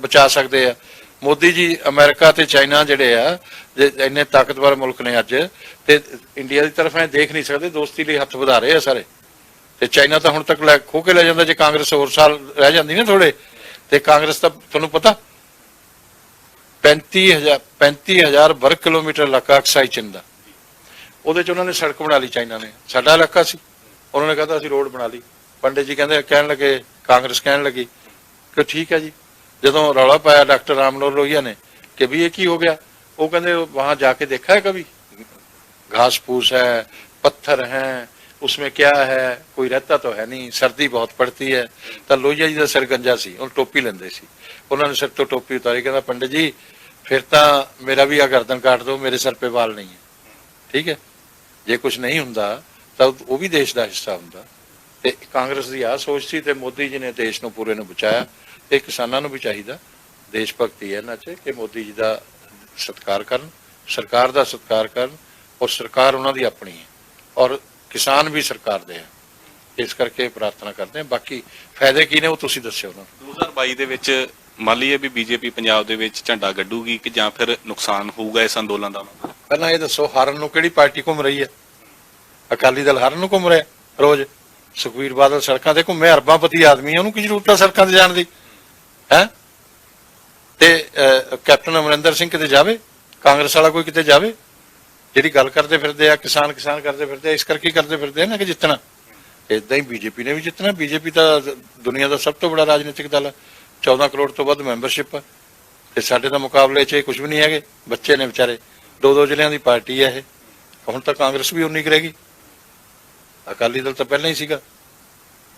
ਬਚਾ ਸਕਦੇ ਆ। ਮੋਦੀ ਜੀ ਅਮਰੀਕਾ ਤੇ ਚਾਈਨਾ ਜਿਹੜੇ ਆ ਇੰਨੇ ਤਾਕਤਵਰ ਮੁਲਕ ਨੇ ਅੱਜ, ਤੇ ਇੰਡੀਆ ਦੀ ਤਰਫ ਐ ਦੇਖ ਨਹੀਂ ਸਕਦੇ, ਦੋਸਤੀ ਲਈ ਹੱਥ ਵਧਾ ਰਹੇ ਆ ਸਾਰੇ। ਤੇ ਚਾਈਨਾ ਤਾਂ ਹੁਣ ਤੱਕ ਲੈ ਖੋ ਕੇ ਲੈ ਜਾਂਦਾ, ਜੇ ਕਾਂਗਰਸ ਹੋਰ ਸਾਲ ਰਹਿ ਜਾਂਦੀ ਨਾ ਥੋੜੇ ਤੇ ਕਾਂਗਰਸ ਤਾਂ, ਤੁਹਾਨੂੰ ਪਤਾ 35000 35000 ਵਰਗ ਕਿਲੋਮੀਟਰ ਇਲਾਕਾ ਅਕਸਾਈ ਚਿੰਨ ਦਾ। ਉਹਦੇ ਚ ਉਹਨਾਂ ਨੇ ਸੜਕ ਬਣਾ ਲਈ ਚਾਈਨਾ ਨੇ। ਸਾਡਾ ਇਲਾਕਾ ਸੀ। ਉਹਨਾਂ ਨੇ ਕਹਤਾ ਅਸੀਂ ਰੋਡ ਬਣਾ ਲਈ। ਪੰਡਿਤ ਜੀ ਕਹਿੰਦੇ, ਕਹਿਣ ਲੱਗੇ, ਕਾਂਗਰਸ ਕਹਿਣ ਲੱਗੀ ਕਿ ਠੀਕ ਹੈ ਜੀ। ਜਦੋਂ ਰੌਲਾ ਪਾਇਆ ਡਾਕਟਰ ਰਾਮਨੋਰ ਲੋਹੀਆ ਨੇ ਕਿ ਵੀ ਇਹ ਕੀ ਹੋ ਗਿਆ, ਉਹ ਕਹਿੰਦੇ, ਵਹਾਂ ਜਾ ਕੇ ਦੇਖਿਆ ਹੈ ਕभी घास फूस है पत्थर हैं उसमें क्या है कोई रहता तो है नहीं ਸਰਦੀ ਬਹੁਤ ਪੜਤੀ ਹੈ। ਤਾਂ ਲੋਹੀਆ ਜੀ ਦਾ ਸਿਰ ਗੰਜਾ ਸੀ। ਉਹ ਟੋਪੀ ਲੈਂਦੇ ਸੀ। ਉਹਨਾਂ ਨੇ ਸਿਰ ਤੋਂ ਟੋਪੀ ਉਤਾਰੀ। ਕਹਿੰਦਾ, ਪੰਡਿਤ ਜੀ ਫਿਰ ਤਾਂ ਮੇਰਾ ਵੀ ਆ ਗਰਦਨ ਕਾਟ ਦਿਓ, ਮੇਰੇ ਸਿਰ 'ਤੇ ਵਾਲ ਨਹੀਂ ਹੈ। ਠੀਕ ਹੈ? ਜੇ ਕੁਝ ਨਹੀਂ ਹੁੰਦਾ, ਤਾਂ ਉਹ ਵੀ ਦੇਸ਼ ਦਾ ਹਿੱਸਾ ਹੁੰਦਾ। ਤੇ ਕਾਂਗਰਸ ਦੀ ਆ ਸੋਚ ਸੀ ਤੇ ਮੋਦੀ ਜੀ ਨੇ ਦੇਸ਼ ਨੂੰ ਪੂਰੇ ਨੂੰ ਬਚਾਇਆ ਤੇ ਕਿਸਾਨਾਂ ਨੂੰ ਵੀ ਚਾਹੀਦਾ। ਦੇਸ਼ ਭਗਤੀ ਹੈ ਇਹਨਾਂ 'ਚ ਕਿ ਮੋਦੀ ਜੀ ਦਾ ਸਤਿਕਾਰ ਕਰਨ, ਸਰਕਾਰ ਦਾ ਸਤਿਕਾਰ ਕਰਨ, ਔਰ ਸਰਕਾਰ ਉਹਨਾਂ ਦੀ ਆਪਣੀ ਹੈ। ਔਰ ਕਿਸਾਨ ਵੀ ਸਰਕਾਰ ਦੇ ਹੈ। ਇਸ ਕਰਕੇ ਪ੍ਰਾਰਥਨਾ ਕਰਦੇ ਹਾਂ। ਬਾਕੀ ਫਾਇਦੇ ਕੀ ਨੇ ਉਹ ਤੁਸੀਂ ਦੱਸਿਓ ਨਾ। 2022 ਦੇ ਵਿੱਚ ਮੰਨ ਲਈਏ ਵੀ ਬੀਜੇਪੀ ਪੰਜਾਬ ਦੇ ਵਿੱਚ ਝੰਡਾ ਗੱਡੂਗੀ ਕਿ ਜਾਂ ਫਿਰ ਨੁਕਸਾਨ ਹੋਊਗਾ ਇਸ ਅੰਦੋਲਨ ਦਾ? ਪਹਿਲਾਂ ਇਹ ਦੱਸੋ, ਹਾਰਨ ਨੂੰ ਕਿਹੜੀ ਪਾਰਟੀ ਘੁੰਮ ਰਹੀ ਹੈ? ਅਕਾਲੀ ਦਲ ਹਾਰਨ ਨੂੰ ਘੁੰਮ ਰਿਹਾ ਰੋਜ਼। ਸੁਖਵੀਰ ਬਾਦਲ ਸੜਕਾਂ ਤੇ ਘੁੰਮੇ ਅਰਬਾਂਪਤੀ ਆਦਮੀ ਹੈ ਉਹਨੂੰ ਕੀ ਜ਼ਰੂਰਤ ਹੈ ਸੜਕਾਂ ਤੇ ਜਾਣ ਦੀ? ਹੈ? ਤੇ ਕੈਪਟਨ ਅਮਰਿੰਦਰ ਸਿੰਘ ਕਿਤੇ ਜਾਵੇ? ਕਾਂਗਰਸ ਵਾਲਾ ਕੋਈ ਕਿਤੇ ਜਾਵੇ? ਜਿਹੜੀ ਗੱਲ ਕਰਦੇ ਫਿਰਦੇ ਆ, ਕਿਸਾਨ ਕਿਸਾਨ ਕਰਦੇ ਫਿਰਦੇ ਇਸ ਕਰਕੇ ਕਰਦੇ ਫਿਰਦੇ ਆ ਨਾ ਕਿ ਜਿੱਤਣਾ। ਇਦਾਂ ਹੀ ਬੀਜੇਪੀ ਨੇ ਵੀ ਜਿੱਤਣਾ। ਬੀਜੇਪੀ ਤਾਂ ਦੁਨੀਆ ਦਾ ਸਭ ਤੋਂ ਬੜਾ ਰਾਜਨੀਤਿਕ ਦਲ ਹੈ 14 ਕਰੋੜ ਤੋਂ ਵੱਧ ਮੈਂਬਰਸ਼ਿਪ ਤੇ ਸਾਡੇ ਦਾ ਮੁਕਾਬਲੇ 'ਚ ਕੁਝ ਵੀ ਨਹੀਂ ਹੈਗੇ। ਬੱਚੇ ਨੇ ਵਿਚਾਰੇ ਦੋ ਦੋ ਜ਼ਿਲ੍ਹਿਆਂ ਦੀ ਪਾਰਟੀ ਹੈ ਇਹ। ਹੁਣ ਤਾਂ ਕਾਂਗਰਸ ਵੀ ਉਨੀ ਕਰੇਗੀ ਅਕਾਲੀ ਦਲ ਤਾਂ ਪਹਿਲਾਂ ਹੀ ਸੀਗਾ।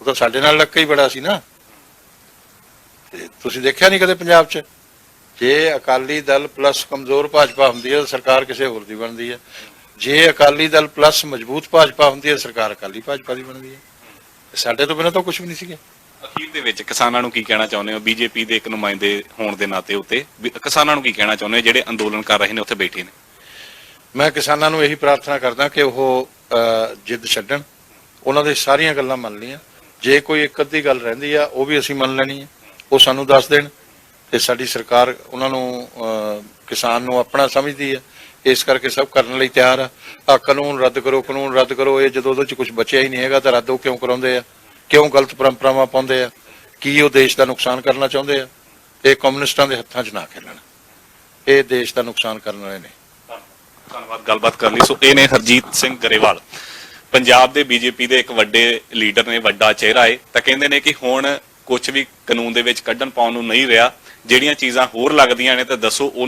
ਉਹ ਤਾਂ ਸਾਡੇ ਨਾਲ ਲੱਗਾ ਹੀ ਬੜਾ ਸੀ ਨਾ। ਤੇ ਤੁਸੀਂ ਦੇਖਿਆ ਨਹੀਂ ਕਦੇ ਪੰਜਾਬ 'ਚ? ਜੇ ਅਕਾਲੀ ਦਲ ਪਲੱਸ ਕਮਜ਼ੋਰ ਭਾਜਪਾ ਹੁੰਦੀ ਹੈ ਸਰਕਾਰ ਕਿਸੇ ਹੋਰ ਦੀ ਬਣਦੀ ਹੈ। ਜੇ ਅਕਾਲੀ ਦਲ ਪਲੱਸ ਮਜ਼ਬੂਤ ਭਾਜਪਾ ਹੁੰਦੀ ਹੈ ਸਰਕਾਰ ਅਕਾਲੀ ਭਾਜਪਾ ਦੀ ਬਣਦੀ ਹੈ। ਸਾਡੇ ਤੋਂ ਬਿਨਾਂ ਤਾਂ ਕੁਝ ਵੀ ਨਹੀਂ ਸੀਗਾ। ਅਖੀਰ ਦੇ ਵਿੱਚ ਕਿਸਾਨਾਂ ਨੂੰ ਕੀ ਕਹਿਣਾ ਚਾਹੁੰਦੇ ਹੋ? ਬੀਜੇਪੀ ਦੇ ਇੱਕ ਨੁਮਾਇੰਦੇ ਹੋਣ ਦੇ ਨਾਤੇ ਉੱਤੇ ਵੀ ਕਿਸਾਨਾਂ ਨੂੰ ਕੀ ਕਹਿਣਾ ਚਾਹੁੰਦੇ ਹੋ? ਜਿਹੜੇ ਅੰਦੋਲਨ ਕਰ ਰਹੇ ਨੇ, ਉੱਥੇ ਬੈਠੇ ਨੇ। ਮੈਂ ਕਿਸਾਨਾਂ ਨੂੰ ਇਹੀ ਪ੍ਰਾਰਥਨਾ ਕਰਦਾ ਕਿ ਉਹ ਜਿੱਦ ਛੱਡਣ। ਉਹਨਾਂ ਦੇ ਸਾਰੀਆਂ ਗੱਲਾਂ ਮੰਨ ਲਈਆਂ। ਜੇ ਕੋਈ ਇੱਕ ਅੱਧੀ ਗੱਲ ਰਹਿੰਦੀ ਆ, ਉਹ ਵੀ ਅਸੀਂ ਮੰਨ ਲੈਣੀ ਹੈ ਉਹ ਸਾਨੂੰ ਦੱਸ ਦੇਣ ਤੇ ਸਾਡੀ ਸਰਕਾਰ ਉਹਨਾਂ ਨੂੰ ਕਿਸਾਨ ਨੂੰ ਆਪਣਾ ਸਮਝਦੀ ਹੈ ਇਸ ਕਰਕੇ ਸਭ ਕਰਨ ਲਈ ਤਿਆਰ ਆ। ਆ ਕਾਨੂੰਨ ਰੱਦ ਕਰੋ, ਕਾਨੂੰਨ ਰੱਦ ਕਰੋ। ਇਹ ਜਦੋਂ ਉਹਦੇ ਚ ਕੁਝ ਬਚਿਆ ਹੀ ਨਹੀਂ ਹੈਗਾ ਤਾਂ ਰੱਦ ਉਹ ਕਿਉਂ ਕਰਾਉਂਦੇ ਆ? ਕਿਉਂ ਗਲਤ ਪਰੰਪਰਾਵਾਂ ਪਾਉਂਦੇ ਆ? ਕੀ ਉਹ ਦੇਸ਼ ਦਾ ਨੁਕਸਾਨ ਕਰਨਾ ਚਾਹੁੰਦੇ ਆ? ਇਹ ਕਮਿਊਨਿਸਟਾਂ ਦੇ ਹੱਥਾਂ 'ਚ ਨਾ ਖੇਲਣ। ਇਹ ਦੇਸ਼ ਦਾ ਨੁਕਸਾਨ ਕਰਨ ਵਾਲੇ ਨੇ। ਧੰਨਵਾਦ, ਗੱਲਬਾਤ ਕਰਨ ਲਈ। ਸੋ ਇਹ ਨੇ ਹਰਜੀਤ ਸਿੰਘ ਗਰੇਵਾਲ। ਪੰਜਾਬ ਦੇ ਬੀਜੇਪੀ ਦੇ ਇੱਕ ਵੱਡੇ ਲੀਡਰ ਨੇ, ਵੱਡਾ ਚਿਹਰਾ ਹੈ ਤਾਂ ਕਹਿੰਦੇ ਨੇ ਕਿ ਹੁਣ ਕੁਝ ਵੀ ਕਾਨੂੰਨ ਦੇ ਵਿੱਚ ਕੱਢਣ ਪਾਉਣ ਨੂੰ ਨਹੀਂ ਰਿਹਾ। ਜਿਹੜੀਆਂ ਚੀਜ਼ਾਂ ਹੋਰ ਲੱਗਦੀਆਂ ਨੇ, ਤਾਂ ਦੱਸੋ ਉਹਨਾਂ